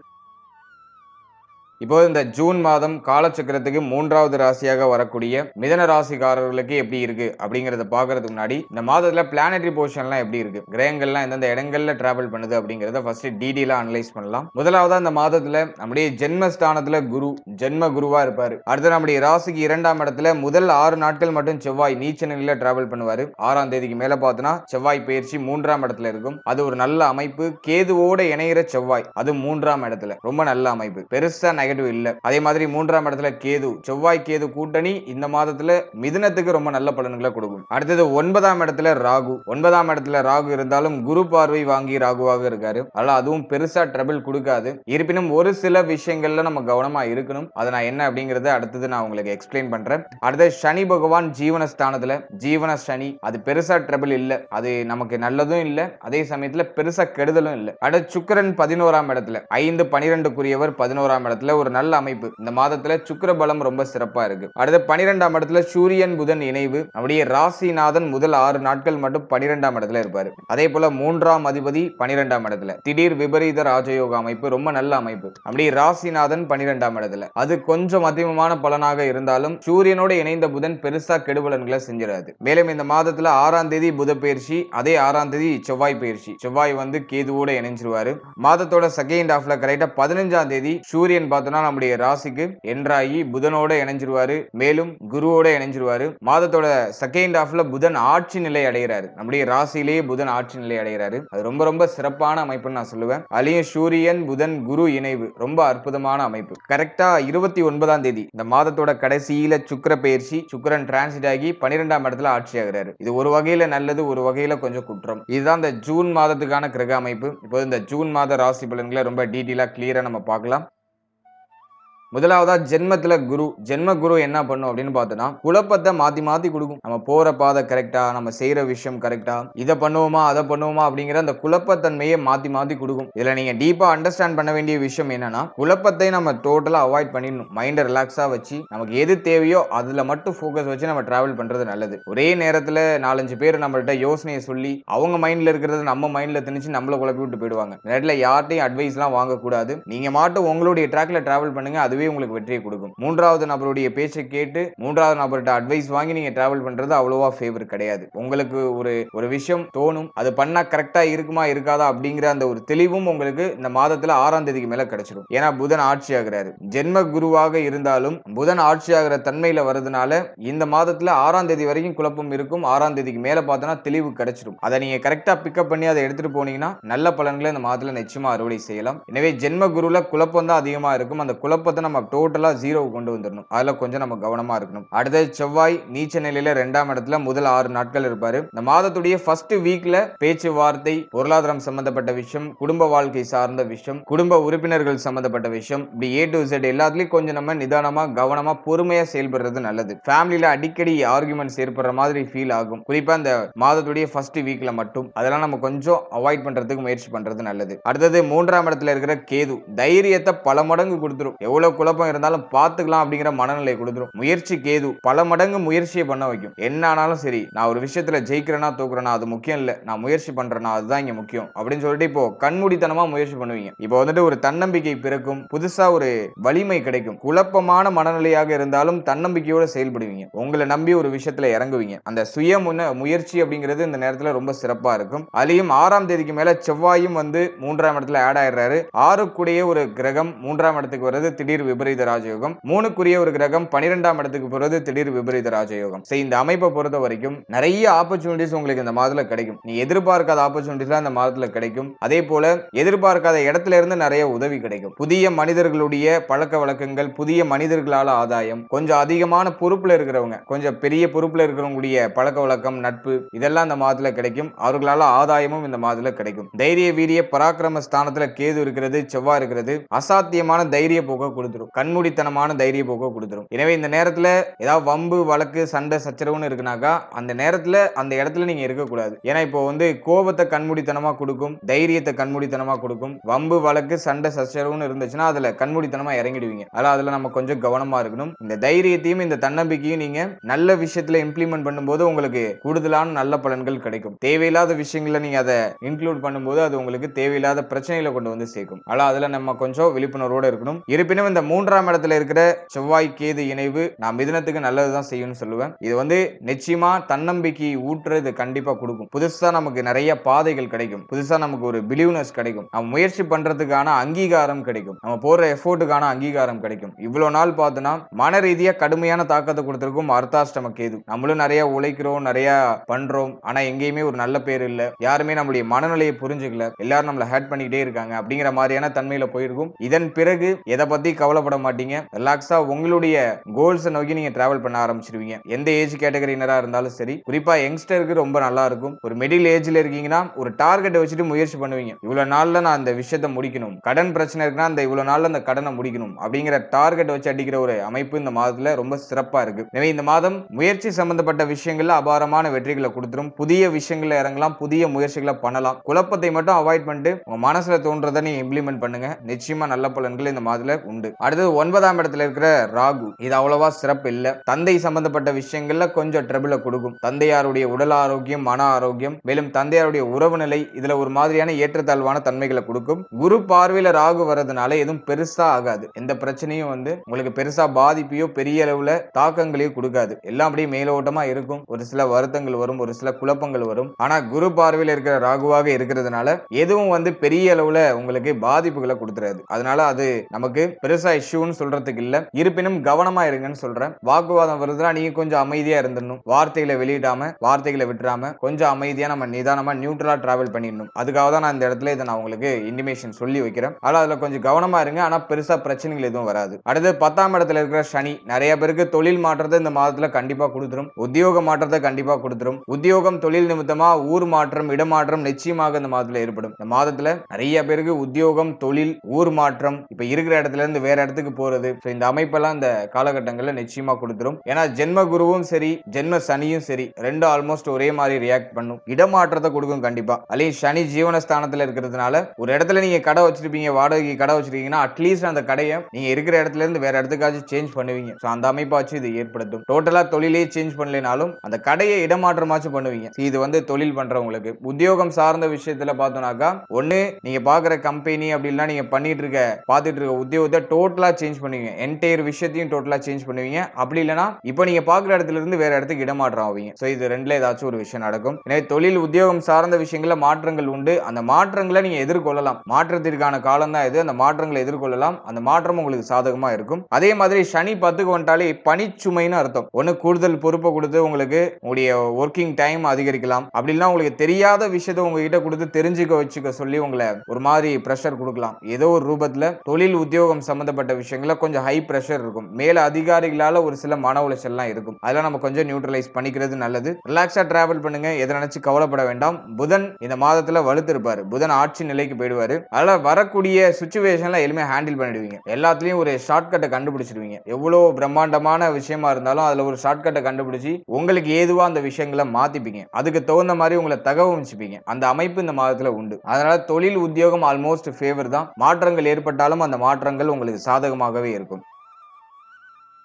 A: இப்போது இந்த ஜூன் மாதம் காலச்சக்கரத்துக்கு மூன்றாவது ராசியாக வரக்கூடிய மிதன ராசிக்காரர்களுக்கு எப்படி இருக்கு அப்படிங்கறத பாக்குறதுக்கு முன்னாடி இந்த மாதத்துல பிளானட்டரி பொசிஷன்லாம் எப்படி இருக்கு? கிரகங்கள்லாம் எந்தெந்த இடங்கள்ல டிராவல் பண்ணுது அப்படிங்கறத ஃபர்ஸ்ட் டீடெயிலா அனலைஸ் பண்ணலாம். முதலாவதா இந்த மாதத்துல நம்முடைய ஜென்மஸ்தானத்துல குரு ஜென்ம குருவா இருப்பாரு. அடுத்து நம்முடைய ராசிக்கு இரண்டாம் இடத்துல முதல் ஆறு நாட்கள் மட்டும் செவ்வாய் நீச்ச நிலையில டிராவல் பண்ணுவாரு. ஆறாம் தேதிக்கு மேல பார்த்தோன்னா செவ்வாய் பயிற்சி மூன்றாம் இடத்துல இருக்கும். அது ஒரு நல்ல அமைப்பு. கேதுவோட இணையிற செவ்வாய் அது மூன்றாம் இடத்துல. ரொம்ப நல்ல அமைப்பு. பெருசா நெகட்டிவ் இல்லை. அதே மாதிரி மூன்றாம் இடத்துல கேது செவ்வாய் கேது கூட்டணி இந்த மாதத்துல மிதுனத்துக்கு ரொம்ப நல்ல பலன்களை கொடுக்கும். அடுத்தது ஒன்பதாம் இடத்துல ராகு. ஒன்பதாம் இடத்துல ராகு இருந்தாலும் குரு பார்வை வாங்கி ராகுவாக இருக்காரு. அதனால அதுவும் பெருசா ட்ரபிள் கொடுக்காது. இருப்பினும் ஒரு சில விஷயங்கள்ல நம்ம கவனமா இருக்கணும். அதை நான் என்ன அப்படிங்கறத அடுத்தது நான் உங்களுக்கு எக்ஸ்பிளைன் பண்றேன். அடுத்து சனி பகவான் ஜீவன ஸ்தானத்துல ஜீவன சனி அது பெருசா ட்ரபிள் இல்ல. அது நமக்கு நல்லதும் இல்ல. அதே சமயத்துல பெருசா கெடுதலும் இல்ல. அடுத்து சுக்கரன் பதினோராம் இடத்துல ஐந்து பனிரெண்டுக்குரியவர் பதினோராம் இடத்துல ஒரு நல்ல அமைப்பு. இந்த மாதத்துல சுக்கர பலம் ரொம்ப சிறப்பா இருக்கு. அடுத்து பனிரெண்டாம் இடத்துல சூரியன் புதன் இணைவு. அப்படியே ராசிநாதன் முதல் ஆறு நாட்கள் மட்டும் பனிரெண்டாம் இடத்துல இருப்பாரு. அதே போல மூன்றாம் அதிபதி பனிரெண்டாம் இடத்துல. திடீர் விபரீத ராஜயோக அமைப்பு ரொம்ப நல்ல அமைப்பு. அப்படியே ராசிநாதன் பனிரெண்டாம் இடத்துல. அது கொஞ்சம் அதிகமான பலனாக இருந்தாலும் சூரியனோட இணைந்த புதன் பெருசா கெடுபலன்களை செஞ்சிடாது. மேலும் இந்த மாதத்துல ஆறாம் தேதி புத பயிற்சி அதே ஆறாம் தேதி செவ்வாய் பயிற்சி. செவ்வாய் வந்து கேதுவோட இணைஞ்சிருவாரு. மாதத்தோட செகண்ட் ஹாஃப்ல கரெக்டா பதினஞ்சாம் தேதி சூரியன் பார்த்தோம்னா நம்முடைய ராசிக்கு என்றாகி புதனோட இணைஞ்சிருவாரு மேலும் குருவோட இணைஞ்சிருவாரு. மாதத்தோட செகண்ட் ஹாஃப்ல புதன் ஆட்சி நிலை அடைகிறாரு. நம்முடைய ராசியிலேயே புதன் ஆட்சி நிலை அடைகிறாரு. அது ரொம்ப ரொம்ப சிறப்பான அமைப்புன்னு நான் சொல்லுவேன். அதுலயும் சூரியன் புதன் குரு இணைவு. ரொம்ப அற்புதமான அமைப்பு. கரெக்டா இருபத்தி ஒன்பதாம் தேதி இந்த மாதத்தோட கடைசியில சுக்கிர பயிற்சி சுக்கரன் டிரான்சிட் ஆகி பன்னிரெண்டாம் இடத்துல ஆட்சி ஆகிறாரு. இது ஒரு வகையில நல்லது ஒரு வகையில கொஞ்சம் குற்றம். இதுதான் இந்த ஜூன் மாதத்துக்கான கிரக அமைப்பு. இப்போ இந்த ஜூன் மாத ராசி பலன்களை ரொம்ப டீட்டெயிலாக கிளியரா நம்ம பார்க்கலாம். முதலாவதா ஜென்மத்துல குரு. ஜென்ம குரு என்ன பண்ணும் அப்படின்னு பார்த்தோம்னா குழப்பத்தை மாத்தி மாத்தி கொடுக்கும். நம்ம போற பாதை கரெக்டா நம்ம செய்யற விஷயம் கரெக்டா இதை பண்ணுவோமா அதை பண்ணுவோமா அப்படிங்கிற அந்த குழப்பத்தன்மையை மாத்தி மாத்தி கொடுக்கும். இதுல நீங்க டீப்பா அண்டர்ஸ்டாண்ட் பண்ண வேண்டிய விஷயம் என்னன்னா குழப்பத்தை நம்ம டோட்டலா அவாய்ட் பண்ணிடணும். மைண்டை ரிலாக்ஸா வச்சு நமக்கு எது தேவையோ அதுல மட்டும் ஃபோக்கஸ் வச்சு நம்ம டிராவல் பண்றது நல்லது. ஒரே நேரத்துல நாலஞ்சு பேர் நம்மள்ட்ட யோசனையை சொல்லி அவங்க மைண்ட்ல இருக்கிறத நம்ம மைண்ட்ல திணிச்சு நம்மள குழப்பி விட்டு போயிடுவாங்க. நேரத்தில் யார்ட்டையும் அட்வைஸ்லாம் வாங்கக்கூடாது. நீங்க மாட்டும் உங்களுடைய ட்ராக்ல டிராவல் பண்ணுங்க அதுவே உங்களுக்கு வெற்றியை கொடுக்கும். மூன்றாவது நபருடைய பேச்சை கேட்டு மூன்றாவது நபர்கிட்ட அட்வைஸ் வாங்கி நீங்க டிராவல் பண்றது அவ்வளோவா ஃபேவர் கிடையாது. உங்களுக்கு ஒரு ஒரு விஷயம் தோணும் அது பண்ணா கரெக்டா இருக்குமா இருக்காதா அப்படிங்கிற அந்த ஒரு தெளிவும் உங்களுக்கு இந்த மாதத்துல ஆறாம் தேதிக்கு மேல கிடைச்சிடும் ஏன்னா புதன் ஆட்சி ஆகிறாரு. ஜென்ம குருவாக இருந்தாலும் புதன் ஆட்சி ஆகிற தன்மையில வருதுனால இந்த மாதத்துல ஆறாம் தேதி வரைக்கும் குழப்பம் இருக்கும். ஆறாம் தேதிக்கு மேல பார்த்தோன்னா தெளிவு கிடைச்சிடும் அதை நீங்க கரெக்டா பிக்கப் பண்ணி அதை எடுத்துட்டு போனீங்கன்னா நல்ல பலன்களை இந்த மாதத்துல நிச்சயமா அறுவடை செய்யலாம். எனவே ஜென்ம குருல குழப்பம் தான் அதிகமா இருக்கும். அந்த குழப்பத்தை நம்ம டோட்டலாக ஜீரோ கொண்டு வந்துடணும் அதில் கொஞ்சம் நம்ம கவனமாக இருக்கணும். அடுத்தது செவ்வாய் நீச்ச நிலையில் ரெண்டாம் இடத்துல முதல் ஆறு நாட்கள் இருப்பார். இந்த மாதத்துடைய ஃபர்ஸ்ட் வீக்ல பேச்சுவார்த்தை பொருளாதாரம் சம்பந்தப்பட்ட விஷயம் குடும்ப வாழ்க்கை சார்ந்த விஷயம் குடும்ப உறுப்பினர்கள் சம்பந்தப்பட்ட விஷயம் இப்படி ஏ டு Z எல்லாத்துலயும் கொஞ்சம் நம்ம நிதானமா கவனமா பொறுமையா செயல்படுறது நல்லது. ஃபேமிலியில அடிக்கடி ஆர்குமெண்ட்ஸ் ஏற்படுற மாதிரி ஃபீல் ஆகும். குறிப்பா இந்த மாதத்துடைய ஃபர்ஸ்ட் வீக்ல மட்டும். அதெல்லாம் நம்ம கொஞ்சம் அவாய்ட் பண்றதுக்கு முயற்சி பண்றது நல்லது. அடுத்தது மூன்றாம் இடத்துல இருக்கிற கேது தைரியத்தை பல மடங்கு கொடுத்துரும். எவ்வளவு குழப்பம் இருந்தாலும் பார்த்துக்கலாம் அப்படிங்கிற மனநிலை கொடுத்துரும். முயற்சி கேது. பல மடங்கு முயற்சியை பண்ண வைக்கும். என்ன ஆனாலும் சரி நான் ஒரு விஷயத்துல ஜெயிக்கிறேனா தோக்குறேனா அது முக்கியம் இல்லை. நான் முயற்சி பண்றேனா அதுதான் இங்க முக்கியம். அப்படின்னு சொல்லிட்டு இப்போ கண்மூடித்தனமா முயற்சி பண்ணுவீங்க. இப்போ வந்துட்டு ஒரு தன்னம்பிக்கை பிறக்கும். புதுசா ஒரு வலிமை கிடைக்கும். குழப்பமான மனநிலையாக இருந்தாலும் தன்னம்பிக்கையோட செயல்படுவீங்க. உங்களை நம்பி ஒரு விஷயத்துல இறங்குவீங்க. அந்த சுய முன்ன முயற்சி அப்படிங்கிறது இந்த நேரத்துல ரொம்ப சிறப்பா இருக்கும். அதுலயும் ஆறாம் தேதிக்கு மேல செவ்வாயும் வந்து மூன்றாம் இடத்துல ஆட் ஆயிடுறாரு. ஆறுக்குடைய ஒரு கிரகம் மூன்றாம் இடத்துக்கு வர்றது திடீர் விபரீத ராஜயோகம். மூணுக்குரிய ஒரு கிரகம் பனிரெண்டாம் இடத்துக்கு போறது திடீர் விபரீத ராஜயோகம். சரி இந்த அமைப்பை பொறுத்த வரைக்கும் நிறைய ஆப்பர்ச்சுனிட்டிஸ் உங்களுக்கு இந்த மாதத்துல கிடைக்கும். நீ எதிர்பார்க்காத ஆப்பர்ச்சுனிட்டிஸ்லாம் இந்த மாதத்துல கிடைக்கும். அதே போல எதிர்பார்க்காத இடத்துல இருந்து நிறைய உதவி கிடைக்கும். புதிய மனிதர்களுடைய பழக்க வழக்கங்கள் புதிய மனிதர்களால ஆதாயம் கொஞ்சம் அதிகமான பொறுப்புல இருக்கிறவங்க கொஞ்சம் பெரிய பொறுப்புல இருக்கிறவங்களுடைய பழக்க வழக்கம் நட்பு இதெல்லாம் இந்த மாதத்துல கிடைக்கும். அவர்களால ஆதாயமும் இந்த மாதத்துல கிடைக்கும். தைரிய வீரிய பராக்கிரம ஸ்தானத்துல கேது இருக்கிறது செவ்வாய் இருக்கிறது. அசாத்தியமான தைரிய போக்க கொடுத்துரும். கண்மூடித்தனமான தைரிய போக்க கொடுத்துரும். எனவே இந்த நேரத்துல ஏதாவது வம்பு வழக்கு சண்டை சச்சரவுன்னு இருக்குனாக்கா அந்த நேரத்துல அந்த இடத்துல நீங்க இருக்கக்கூடாது. ஏன்னா இப்போ வந்து கோபத்தை கண்மூடித்தனமா கொடுக்கும் தைரியத்தை கண்மூடித்தனமா கொடுக்கும் வம்பு வழக்கு சண்டை சச்சரவுன்னு இருந்துச்சுன்னா அதுல கண்மூடித்தனமா இறங்கிடுவீங்க. அதனால அதுல நம்ம கொஞ்சம் கவனமா இருக்கணும். இந்த தைரியத்தையும் இந்த தன்னம்பிக்கையும் நீங்க நல்ல விஷயத்துல இம்ப்ளிமெண்ட் பண்ணும்போது உங்களுக்கு கூடுதலான நல்ல பலன்கள் கிடைக்கும். தேவையில்லாத விஷயங்களை நீங்க அதை இன்க்ளூட் பண்ணும்போது அது உங்களுக்கு தேவையில்லாத பிரச்சனைகளை கொண்டு வந்து சேர்க்கும். அதனால அதுல நம்ம கொஞ்சம் விழிப்புணர்வோட இருக்கணும். இருப்பினும் இந்த மூன்றாம் இடத்துல இருக்கிற செவ்வாய் கேது இணைவு நான் மிதனத்துக்கு நல்லதுதான் செய்யும்னு சொல்லுவேன். இது வந்து நிச்சயமா தன்னம்பிக்கை ஊற்றுறது கண்டிப்பா கொடுக்கும். புதுசா நமக்கு நிறைய பாதைகள் கிடைக்கும். புதுசா நமக்கு ஒரு பிலீவ்னஸ் கிடைக்கும். நம்ம முயற்சி பண்றதுக்கான அங்கீகாரம் கிடைக்கும். நம்ம போற எஃபோர்ட்டுக்கான அங்கீகாரம் கிடைக்கும். இவ்வளவு நாள் பார்த்தோன்னா மன ரீதியா கடுமையான தாக்கத்தை கொடுத்திருக்கும் அர்த்தாஷ்டம கேது. நம்மளும் நிறைய உழைக்கிறோம் நிறைய பண்றோம். ஆனா எங்கேயுமே ஒரு நல்ல பேர் இல்ல. யாருமே நம்மளுடைய மனநிலையை புரிஞ்சுக்கல. எல்லாரும் நம்மளை ஹேட் பண்ணிக்கிட்டே இருக்காங்க அப்படிங்கிற மாதிரியான தன்மையில போயிருக்கும். இதன் பிறகு எதை பத்தி கவலைப்பட மாட்டீங்க. ரிலாக்ஸா உங்களுடைய கோல்ஸை நோக்கி நீங்க டிராவல் பண்ண ஆரம்பிச்சிருவீங்க. எந்த ஏஜ் கேட்டகரினரா இருந்தாலும் சரி. குறிப்பா யங்ஸ்டருக்கு ரொம்ப நல்லா இருக்கும். ஒரு மிடில் ஏஜ்ல இருக்கீங்கன்னா ஒரு டார்கெட்டை வச்சுட்டு முயற்சி பண்ணுவீங்க. இவ்வளவு நாள்ல நான் அந்த விஷயத்தை முடிக்கணும். கடன் பிரச்சனை இருக்குன்னா அந்த இவ்வளவு நாள்ல அந்த கடனை முடிக்கணும். அப்படிங்கிற டார்கெட் வச்சு அடிக்கிற ஒரு அமைப்பு இந்த மாதத்துல ரொம்ப சிறப்பா இருக்கு. எனவே இந்த மாதம் முயற்சி சம்பந்தப்பட்ட விஷயங்கள்ல அபாரமான வெற்றிகளை கொடுத்துரும். புதிய விஷயங்களை இறங்கலாம். புதிய முயற்சிகளை பண்ணலாம். குழப்பத்தை மட்டும் அவாய்ட் பண்ணிட்டு உங்க மனசுல தோன்றதை நீங்க இம்ப்ளிமெண்ட் பண்ணுங்க. நிச்சயமா நல்ல பலன்கள் இந்த மாதத்துல உண்டு. அடுத்தது ஒன்பதாம் இடத்துல இருக்கிற ராகு. இது அவ்வளவா சிறப்பு இல்ல. தந்தை சம்பந்தப்பட்ட விஷயங்கள்ல கொஞ்சம் ட்ரபிள கொடுக்கும். தந்தையாருடைய உடல் ஆரோக்கியம் மன ஆரோக்கியம் மேலும் தந்தையாருடைய உறவு நிலை இதுல ஒரு மாதிரியான ஏற்றத்தாழ்வான தன்மைகளை கொடுக்கும். குரு பார்வையில ராகு வர்றதுனால எதுவும் பெருசா ஆகாது. எந்த பிரச்சனையும் வந்து உங்களுக்கு பெருசா பாதிப்பையோ பெரிய அளவுல தாக்கங்களையோ கொடுக்காது. எல்லாம் அப்படியே மேலோட்டமா இருக்கும். ஒரு சில வருத்தங்கள் வரும் ஒரு சில குழப்பங்கள் வரும். ஆனா குரு பார்வையில இருக்கிற ராகுவாக இருக்கிறதுனால எதுவும் வந்து பெரிய அளவுல உங்களுக்கு பாதிப்புகளை கொடுத்துறாது. அதனால அது நமக்கு பெருசா இஷ்யூன்னு சொல்றதுக்கு இல்ல. இருப்பினும் கவனமா இருங்கன்னு சொல்றேன். வாக்குவாதம் வருதுன்னா நீங்க கொஞ்சம் அமைதியா இருந்துடணும். வார்த்தைகளை வெளியிடாம வார்த்தைகளை விட்டுறாம கொஞ்சம் அமைதியா நம்ம நிதானமா நியூட்ரலா டிராவல் பண்ணிடணும். அதுக்காக தான் நான் இந்த இடத்துல இதை நான் உங்களுக்கு இன்டிமேஷன் சொல்லி வைக்கிறேன். ஆனா அதுல கொஞ்சம் கவனமா இருங்க. ஆனா பெருசா பிரச்சனைகள் எதுவும் வராது. அடுத்து பத்தாம் இடத்துல இருக்கிற சனி நிறைய பேருக்கு தொழில் மாற்றத்தை இந்த மாதத்துல கண்டிப்பா கொடுத்துரும். உத்தியோக மாற்றத்தை கண்டிப்பா கொடுத்துரும். உத்தியோகம் தொழில் நிமித்தமா ஊர் மாற்றம் இடமாற்றம் நிச்சயமாக இந்த மாதத்துல ஏற்படும். இந்த மாதத்துல நிறைய பேருக்கு உத்தியோகம் தொழில் ஊர் மாற்றம் இப்ப இருக்கிற இடத்துல இருந்து வேற இடத்துக்கு போறது. ஸோ இந்த அமைப்பெல்லாம் இந்த காலகட்டங்களில் நிச்சயமா கொடுத்துரும். ஏன்னா ஜென்ம குருவும் சரி ஜென்ம சனியும் சரி ரெண்டும் ஆல்மோஸ்ட் ஒரே மாதிரி ரியாக்ட் பண்ணும். இடமாற்றத்தை கொடுக்கும் கண்டிப்பா. அதையும் சனி ஜீவனஸ்தானத்தில் இருக்கிறதுனால ஒரு இடத்துல நீங்க கடை வச்சிருப்பீங்க வாடகைக்கு கடை வச்சிருக்கீங்கன்னா அட்லீஸ்ட் அந்த கடையை நீங்க இருக்கிற இடத்துல இருந்து வேற இடத்துக்காச்சும் சேஞ்ச் பண்ணுவீங்க. ஸோ அந்த அமைப்பாச்சும் இது ஏற்படுத்தும். டோட்டலா தொழிலே சேஞ்ச் பண்ணலைனாலும் அந்த கடையை இடமாற்றமாச்சும் பண்ணுவீங்க. இது வந்து தொழில் பண்றவங்களுக்கு. உத்தியோகம் சார்ந்த விஷயத்துல பார்த்தோம்னாக்கா ஒன்று நீங்க பாக்குற கம்பெனி அப்படின்னா நீங்க பண்ணிட்டு இருக்க பார்த்துட்டு இருக்க உத்தியோகத்தை டோட்டல் சேஞ்ச் பண்ணுவீங்க. என்டையர் விஷயத்தையும் டோட்டலா சேஞ்ச் பண்ணுவீங்க. அப்படி இல்லைன்னா இப்போ நீங்க பாக்குற இடத்துல இருந்து வேற இடத்துக்கு இடமாற்றம் ஆவீங்க ஸோ இது ரெண்டில் ஏதாச்சும் ஒரு விஷயம் நடக்கும். எனவே தொழில் உத்தியோகம் சார்ந்த விஷயங்களில் மாற்றங்கள் உண்டு. அந்த மாற்றங்களை நீங்க எதிர்கொள்ளலாம். மாற்றத்திற்கான காலம் தான் இது. அந்த மாற்றங்களை எதிர்கொள்ளலாம். அந்த மாற்றம் உங்களுக்கு சாதகமாக இருக்கும். அதே மாதிரி சனி பத்துக்கு வந்துட்டாலே பனிச்சுமைன்னு அர்த்தம். ஒன்று கூடுதல் பொறுப்பை கொடுத்து உங்களுக்கு உங்களுடைய ஒர்க்கிங் டைம் அதிகரிக்கலாம். அப்படின்னா உங்களுக்கு தெரியாத விஷயத்தை உங்ககிட்ட கொடுத்து தெரிஞ்சுக்க வச்சுக்க சொல்லி உங்களை ஒரு மாதிரி ப்ரெஷர் கொடுக்கலாம். ஏதோ ஒரு ரூபத்தில் தொழில் உத்தியோகம் சம்மந்தப்பட்ட சம்பந்தப்பட்ட விஷயங்கள கொஞ்சம் ஹை ப்ரெஷர் இருக்கும். மேல அதிகாரிகளால ஒரு சில மன உளைச்சல்லாம் இருக்கும். அதெல்லாம் நம்ம கொஞ்சம் நியூட்ரலைஸ் பண்ணிக்கிறது நல்லது. ரிலாக்ஸா டிராவல் பண்ணுங்க. எதை நினைச்சு கவலைப்பட வேண்டாம். புதன் இந்த மாதத்துல வலுத்திருப்பாரு. புதன் ஆட்சி நிலைக்கு போயிடுவாரு. அதனால வரக்கூடிய சுச்சுவேஷன்ல எளிமையா ஹேண்டில் பண்ணிடுவீங்க. எல்லாத்துலயும் ஒரு ஷார்ட்கட்டை கண்டுபிடிச்சிருவீங்க. எவ்வளவு பிரம்மாண்டமான விஷயமா இருந்தாலும் அதுல ஒரு ஷார்ட்கட்டை கண்டுபிடிச்சி உங்களுக்கு ஏதுவா அந்த விஷயங்களை மாத்திப்பீங்க. அதுக்கு தகுந்த மாதிரி உங்களை தகவமிச்சுப்பீங்க அந்த அமைப்பு இந்த மாதத்துல உண்டு. அதனால தொழில் உத்தியோகம் ஆல்மோஸ்ட் ஃபேவர் தான். மாற்றங்கள் ஏற்பட்டாலும் அந்த மாற்றங்கள் உங்களுக்கு சாதகமாகவே இருக்கும்.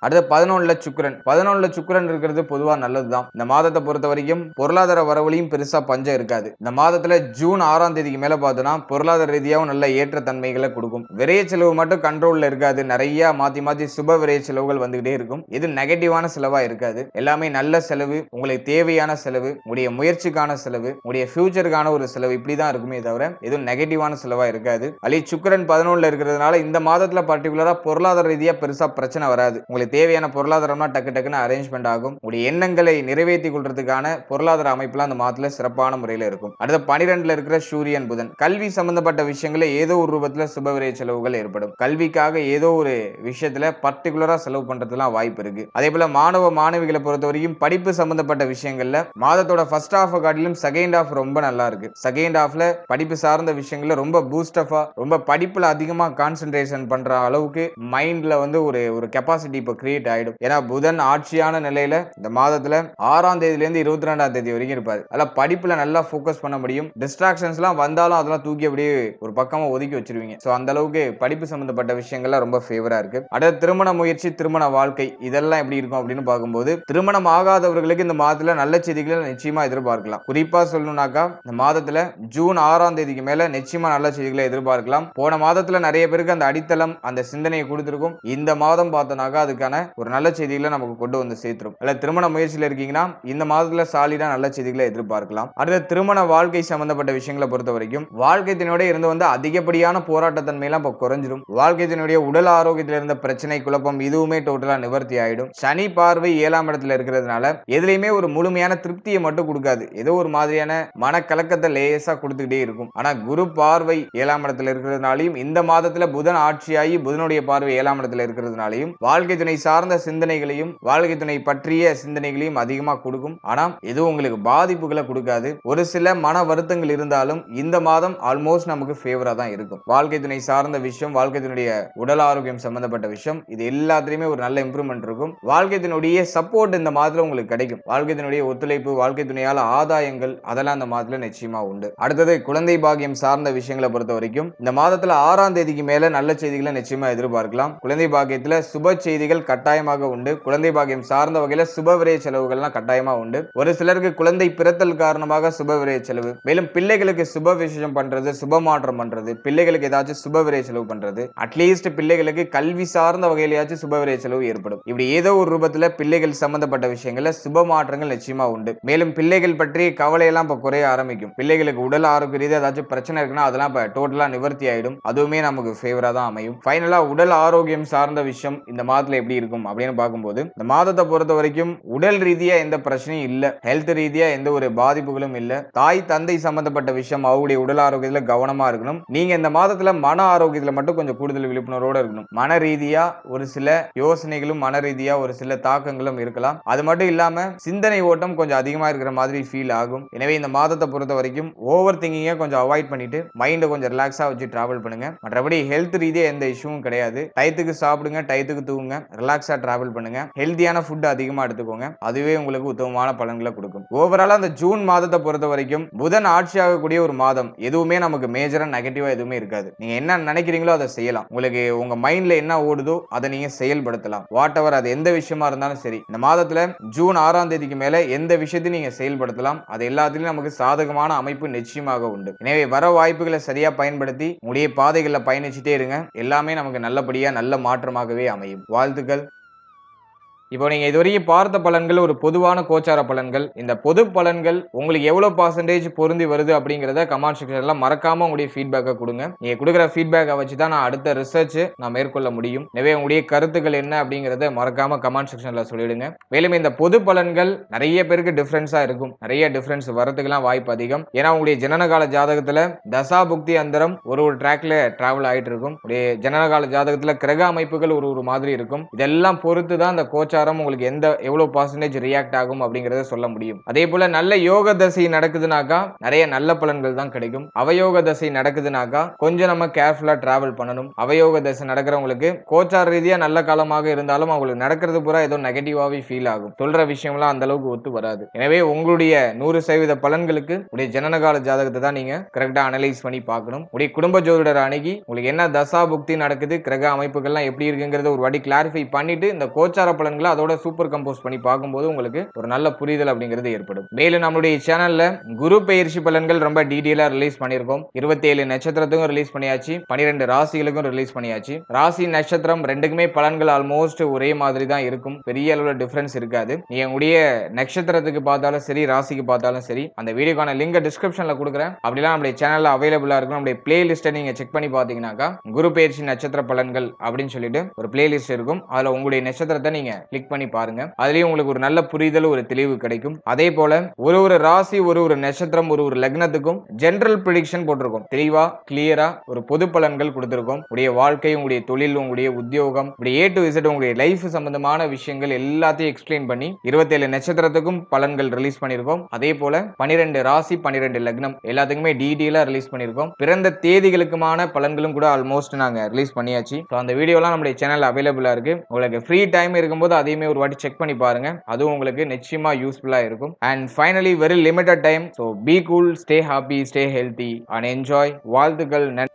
A: அடுத்து பதினொன்றுல சுக்கரன். பதினொன்றுல சுக்கரன் இருக்கிறது பொதுவாக நல்லது தான் இந்த மாதத்தை பொறுத்த வரைக்கும் பொருளாதார வரவுலையும் பெருசா பஞ்சம் இருக்காது. இந்த மாதத்துல ஜூன் ஆறாம் தேதிக்கு மேல பார்த்தோம்னா பொருளாதார ரீதியாகவும் நல்ல ஏற்ற தன்மைகளை கொடுக்கும். விரைய செலவு மட்டும் கண்ட்ரோல்ல இருக்காது. நிறைய மாத்தி மாத்தி சுப விரைய செலவுகள் வந்துகிட்டே இருக்கும். இது நெகட்டிவான செலவா இருக்காது. எல்லாமே நல்ல செலவு உங்களுக்கு தேவையான செலவு உங்களுடைய முயற்சிக்கான செலவு உங்களுடைய ஃபியூச்சருக்கான ஒரு செலவு இப்படிதான் இருக்குமே தவிர எதுவும் நெகட்டிவான செலவா இருக்காது. அலி சுக்கரன் பதினொன்னுல இருக்கிறதுனால இந்த மாதத்துல பர்டிகுலரா பொருளாதார ரீதியா பெருசா பிரச்சனை வராது. உங்களுக்கு தேவையான பொருளாதாரம்னா டக்கு டக்குன்னு அரேஞ்ச்மெண்ட் ஆகும். உங்களுடைய எண்ணங்களை நிறைவேற்றி கொள்றதுக்கான பொருளாதார அமைப்புலாம் அந்த மாதத்துல சிறப்பான முறையில இருக்கும். அடுத்த பனிரெண்டுல இருக்கிற சூரியன் புதன். கல்வி சம்பந்தப்பட்ட விஷயங்கள ஏதோ ஒரு ரூபத்துல சுபவிரை செலவுகள் ஏற்படும். கல்விக்காக ஏதோ ஒரு விஷயத்துல பர்டிகுலரா செலவு பண்றதுலாம் வாய்ப்பு இருக்கு. அதே போல மாணவ மாணவிகளை பொறுத்த வரைக்கும் படிப்பு சம்பந்தப்பட்ட விஷயங்கள்ல மாதத்தோட ஃபர்ஸ்ட் ஹாஃப் காட்டிலும் செகண்ட் ஹாஃப் ரொம்ப நல்லா இருக்கு. செகண்ட் ஹாஃப்ல படிப்பு சார்ந்த விஷயங்கள்ல ரொம்ப பூஸ்டஃபா ரொம்ப படிப்புல அதிகமா கான்சென்ட்ரேஷன் பண்ற அளவுக்கு மைண்ட்ல வந்து ஒரு ஒரு கெப்பாசிட்டி இப்போ கிரியேட் ஆயிடும். ஏன்னா புதன் ஆட்சியான நிலையில இந்த மாதத்துல ஆறாம் தேதியில இருந்து இருபத்தி ரெண்டாம் தேதி வரைக்கும் இருப்பாரு. அதெல்லாம் படிப்புல நல்லா ஃபோக்கஸ் பண்ண முடியும். டிஸ்ட்ராக்ஷன்ஸ் எல்லாம் வந்தாலும் அதெல்லாம் தூக்கி அப்படியே ஒரு பக்கமா ஒதுக்கி வச்சிருவீங்க. ஸோ அந்த அளவுக்கு படிப்பு சம்பந்தப்பட்ட விஷயங்கள்லாம் ரொம்ப ஃபேவரா இருக்கு. அடுத்த திருமண முயற்சி திருமண வாழ்க்கை இதெல்லாம் எப்படி இருக்கும் அப்படின்னு பார்க்கும்போது திருமணம் ஆகாதவர்களுக்கு இந்த மாதத்துல நல்ல செய்திகளை நிச்சயமா எதிர்பார்க்கலாம். குறிப்பா சொல்லணும்னாக்கா இந்த மாதத்துல ஜூன் ஆறாம் தேதிக்கு மேல நிச்சயமா நல்ல செய்திகளை எதிர்பார்க்கலாம். போன மாதத்துல நிறைய பேருக்கு அந்த அடித்தளம் அந்த சிந்தனையை கொடுத்துருக்கும். இந்த மாதம் பார்த்தோம்னாக்கா அதுக்கான ஒரு நல்ல செய்திகளை நமக்கு கொண்டு வந்து சேர்த்துரும் அல்ல திருமண முயற்சியில் இருக்கீங்கன்னா இந்த மாதத்துல சாலிடா நல்ல செய்திகளை எதிர்பார்க்கலாம். அடுத்த திருமண வாழ்க்கை சம்பந்தப்பட்ட விஷயங்களை பொறுத்த வரைக்கும் வாழ்க்கை துணையோட இருந்து வந்து அதிகப்படியான போராட்டத்தன்மையெல்லாம் இப்போ குறைஞ்சிரும். வாழ்க்கை துணையுடைய உடல் ஆரோக்கியத்தில் இருந்த பிரச்சனை குழப்பம் இதுவுமே டோட்டலா நிவர்த்தி ஆயிடும். சனி பார்வை ஏழாம் இடத்துல இருக்கிறதுனால எதுலையுமே ஒரு முழுமையான திருப்தியை மட்டும் கொடுக்காது. ஏதோ ஒரு மாதிரியான மனக்கலக்கத்தை லேசா கொடுத்துக்கிட்டே இருக்கும். ஆனா குரு பார்வை ஏழாம் இடத்துல இருக்கிறதுனாலையும் இந்த மாதத்துல புதன் ஆட்சியாகி புதனுடைய பார்வை ஏழாம் இடத்துல இருக்கிறதுனாலையும் வாழ்க்கை துணை சார்ந்த சிந்தனைகளையும் வாழ்க்கை துணை பற்றிய சிந்தனைகளையும் அதிகமாக கொடுக்கும். ஆனால் இது உங்களுக்கு பாதிப்புகளை கொடுக்காது. ஒரு சில மன வருத்தங்கள் இருந்தாலும் இந்த மாதம் ஆல்மோஸ்ட் நமக்கு ஃபேவரா தான் இருக்கும். வாழ்க்கை துணை சார்ந்த விஷயம் வாழ்க்கை துணையுடைய உடல் ஆரோக்கியம் சம்பந்தப்பட்ட விஷயம் இது எல்லாத்துலயுமே ஒரு நல்ல இம்ப்ரூவ்மெண்ட் இருக்கும். வாழ்க்கை துணையுடைய சப்போர்ட் இந்த மாதத்துல உங்களுக்கு கிடைக்கும். வாழ்க்கை துணையுடைய ஒத்துழைப்பு வாழ்க்கை துணையால ஆதாயங்கள் அதெல்லாம் இந்த மாதத்துல நிச்சயமா உண்டு. அடுத்தது குழந்தை பாக்கியம் சார்ந்த விஷயங்களை பொறுத்த வரைக்கும் இந்த மாதத்துல ஆறாம் தேதிக்கு மேல நல்ல செய்திகளை நிச்சயமா எதிர்பார்க்கலாம். குழந்தை பாக்கியத்துல சுப செய்திகள் கட்டாயமாக உண்டு. குழந்தை பாக்கியம் சார்ந்த வகையில சுப விரய செலவுகள்லாம் கட்டாயமா உண்டு. ஒரு சிலருக்கு குழந்தை பிறத்தல் காரணமாக சுப விரய செலவு. மேலும் பிள்ளைகளுக்கு சுப விசேஷம் பண்றது சுப மாற்றம் பண்றது பிள்ளைகளுக்கு ஏதாச்சும் சுப விரய செலவு பண்றது. அட்லீஸ்ட் பிள்ளைகளுக்கு கல்வி சார்ந்த வகையிலேயாச்சும் சுப விரய செலவு ஏற்படும். இப்படி ஏதோ ஒரு ரூபத்துல பிள்ளைகள் சம்பந்தப்பட்ட விஷயங்கள்ல சுப மாற்றங்கள் நிச்சயமா உண்டு. மேலும் பிள்ளைகள் பற்றி கவலையெல்லாம் இப்ப குறைய ஆரம்பிக்கும். பிள்ளைகளுக்கு உடல் ஆரோக்கிய ரீதியாக ஏதாச்சும் பிரச்சனை இருக்குன்னா அதெல்லாம் இப்ப டோட்டலா நிவர்த்தி ஆயிடும். அதுவுமே நமக்கு ஃபேவரா தான் அமையும். ஃபைனலா உடல் ஆரோக்கியம் சார்ந்த விஷயம் இந்த மாதத்துல எப்படி இருக்கும் அப்படின்னு பார்க்கும்போது இந்த மாதத்தை பொறுத்த வரைக்கும் உடல் ரீதியா எந்த பிரச்சனையும் இல்ல ஹெல்த் ரீதியா எந்த ஒரு பாதிப்புகளும் இல்ல. தாய் தந்தை சம்பந்தப்பட்ட விஷயம் அவருடைய உடல் ஆரோக்கியத்துல கவனமா இருக்கணும். நீங்க இந்த மாதத்துல மன ஆரோக்கியத்துல மட்டும் கொஞ்சம் கூடுதல் விழிப்புணர்வோட இருக்கணும். மன ரீதியா ஒரு சில யோசனைகளும் மன ரீதியா ஒரு சில தாக்கங்களும் இருக்கலாம். அது மட்டும் இல்லாம சிந்தனை ஓட்டம் கொஞ்சம் அதிகமா இருக்கிற மாதிரி ஃபீல் ஆகும். எனவே இந்த மாதத்தை பொறுத்த வரைக்கும் ஓவர் திங்கிங்கை கொஞ்சம் அவாய்ட் பண்ணிட்டு மைண்டை கொஞ்சம் ரிலாக்ஸா வச்சு டிராவல் பண்ணுங்க. மற்றபடி ஹெல்த் ரீதியா எந்த இஷ்யூவும் கிடையாது. டயத்துக்கு சாப்பிடுங்க டயத்துக்கு தூங்குங்க ரிலாக்ஸா டிராவல் பண்ணுங்க. ஹெல்த்தியான ஃபுட் அதிகமா எடுத்துக்கோங்க. அதுவே உங்களுக்கு உத்தமமான பலன்களை கொடுக்கும். ஓவராலாக அந்த ஜூன் மாதத்தை பொறுத்த வரைக்கும் புதன் ஆட்சி ஆகக்கூடிய ஒரு மாதம். எதுவுமே நமக்கு மேஜரா நெகட்டிவா எதுவுமே இருக்காது. நீங்க என்ன நினைக்கிறீங்களோ அதை செய்யலாம். உங்களுக்கு உங்க மைண்ட்ல என்ன ஓடுதோ அதை நீங்க செயல்படுத்தலாம். வாட் எவர் அது எந்த விஷயமா இருந்தாலும் சரி. இந்த மாதத்துல ஜூன் ஆறாம் தேதிக்கு மேல எந்த விஷயத்தையும் நீங்க செயல்படுத்தலாம். அது எல்லாத்துலேயும் நமக்கு சாதகமான அமைப்பு நிச்சயமாக உண்டு. எனவே வர வாய்ப்புகளை சரியா பயன்படுத்தி உங்களுடைய பாதைகளில் பயணிச்சுட்டே இருங்க. எல்லாமே நமக்கு நல்லபடியா நல்ல மாற்றமாகவே அமையும். வாழ்த்துக்கள். Google இப்போ நீங்கள் இதுவரைக்கும் பார்த்த பலன்கள் ஒரு பொதுவான கோச்சார பலன்கள். இந்த பொது பலன்கள் உங்களுக்கு எவ்வளோ பர்சன்டேஜ் பொருந்தி வருது அப்படிங்கிறத கமெண்ட் செக்ஷனில் மறக்காமல் உங்களுடைய ஃபீட்பேக்கை கொடுங்க. நீங்கள் கொடுக்குற ஃபீட்பேக்கை வச்சு தான் நான் அடுத்த ரிசர்ச் நான் மேற்கொள்ள முடியும். எனவே உங்களுடைய கருத்துக்கள் என்ன அப்படிங்கிறத மறக்காமல் கமெண்ட் செக்ஷனில் சொல்லிடுங்க. மேலும் இந்த பொது பலன்கள் நிறைய பேருக்கு டிஃப்ரென்ஸாக இருக்கும். நிறைய டிஃப்ரென்ஸ் வரதுக்கெல்லாம் வாய்ப்பு அதிகம். ஏன்னா உங்களுடைய ஜனனகால ஜாதகத்தில் தசா புக்தி அந்தரம் ஒரு ஒரு ட்ராக்ல டிராவல் ஆகிட்டு இருக்கும். உடைய ஜனனகால ஜாதகத்தில் கிரக அமைப்புகள் ஒரு ஒரு மாதிரி இருக்கும். இதெல்லாம் பொறுத்து தான் அந்த கோச்சாரம் உங்களுக்கு எந்த எவ்வளவு பர்சன்டேஜ் ரியாக்ட் ஆகும் அப்படிங்கறத சொல்ல முடியும். அதே போல நல்ல யோக தசை நடக்குதுனாக்கா நிறைய நல்ல பலன்கள் தான் கிடைக்கும். அவயோக தசை நடக்குதுனாக்கா கொஞ்சம் நம்ம கேர்ஃபுல்லா டிராவல் பண்ணணும். அவயோக தசை நடக்கிறவங்களுக்கு கோச்சார ரீதியா நல்ல காலமாக இருந்தாலும் அவங்களுக்கு நடக்கிறது பூரா ஏதோ நெகட்டிவாவே ஃபீல் ஆகும். சொல்ற விஷயம்லாம் அந்த அளவுக்கு ஒத்து வராது. எனவே உங்களுடைய நூறு சதவீத பலன்களுக்கு உடைய ஜனனகால ஜாதகத்தை தான் நீங்க கரெக்டா அனலைஸ் பண்ணி பார்க்கணும். உடைய குடும்ப ஜோதிடர் அணுகி உங்களுக்கு என்ன தசா புக்தி நடக்குது கிரக அமைப்புகள்லாம் எப்படி இருக்குங்கிறத ஒரு வாட்டி கிளாரிஃபை பண்ணிட்டு இந்த கோச்சார பலன்களை அதோட சூப்பர் கம்போஸ் பண்ணி பார்க்கும்போது உங்களுக்கு ஒரு நல்ல புரிதல் அப்படிங்கிறது ஏற்படும். மேலும் நம்மளுடைய சேனல்ல குரு பயிற்சி பலன்கள் ரொம்ப டீட்டெயிலா ரிலீஸ் பண்ணியிருக்கோம். இருபத்தி ஏழு நட்சத்திரத்துக்கும் ரிலீஸ் பண்ணியாச்சு. பனிரெண்டு ராசிகளுக்கும் ரிலீஸ் பண்ணியாச்சு. ராசி நட்சத்திரம் ரெண்டுக்குமே பலன்கள் ஆல்மோஸ்ட் ஒரே மாதிரி தான் இருக்கும். பெரிய அளவில் டிஃபரன்ஸ் இருக்காது. நீங்க உங்களுடைய நட்சத்திரத்துக்கு பார்த்தாலும் சரி ராசிக்கு பார்த்தாலும் சரி அந்த வீடியோக்கான லிங்க் டிஸ்கிரிப்ஷன்ல கொடுக்குறேன். அப்படிலாம் நம்மளுடைய சேனல்ல அவைலபிளா இருக்கும். நம்மளுடைய பிளேலிஸ்ட்டை நீங்க செக் பண்ணி பார்த்தீங்கன்னாக்கா குரு பயிற்சி நட்சத்திர பலன்கள் அப்படின்னு சொல்லிட்டு ஒரு பிளேலிஸ்ட் இருக்கும். அதுல உங்களுடைய நட்சத்திரத்தை நீங்க கிளிக் பண்ணி பாருங்க. அதுலயும் உங்களுக்கு ஒரு நல்ல புரிதல் ஒரு தெளிவு கிடைக்கும். அதே போல ஒரு ஒரு ராசி ஒரு ஒரு நட்சத்திரம் ஒரு ஒரு லக்னத்துக்கும் ஜென்ரல் ப்ரிடிக்ஷன் போட்டிருக்கோம். தெளிவா கிளியரா ஒரு பொது பலன்கள் கொடுத்திருக்கோம். உடைய வாழ்க்கை உங்களுடைய தொழில் உங்களுடைய உத்தியோகம் இப்படி ஏ டு இசட் உங்களுடைய லைஃப் சம்பந்தமான விஷயங்கள் எல்லாத்தையும் எக்ஸ்பிளைன் பண்ணி இருபத்தேழு நட்சத்திரத்துக்கும் பலன்கள் ரிலீஸ் பண்ணியிருக்கோம். அதே போல பனிரெண்டு ராசி பனிரெண்டு லக்னம் எல்லாத்துக்குமே டீடெயிலா ரிலீஸ் பண்ணியிருக்கோம். பிறந்த தேதிகளுக்குமான பலன்களும் கூட ஆல்மோஸ்ட் நாங்க ரிலீஸ் பண்ணியாச்சு. அந்த வீடியோலாம் நம்முடைய சேனல் அவைலபிளா இருக்கு. உங்களுக்கு ஃப்ரீ டைம் இருக்கும்போது அதையுமே ஒரு வாட்டி செக் பண்ணி பாருங்க. அதுவும் உங்களுக்கு நிச்சயமா யூஸ்ஃபுல்லா இருக்கும். And finally very limited time so be cool stay happy stay healthy and enjoy வாழ்த்துக்கள் நன்றி.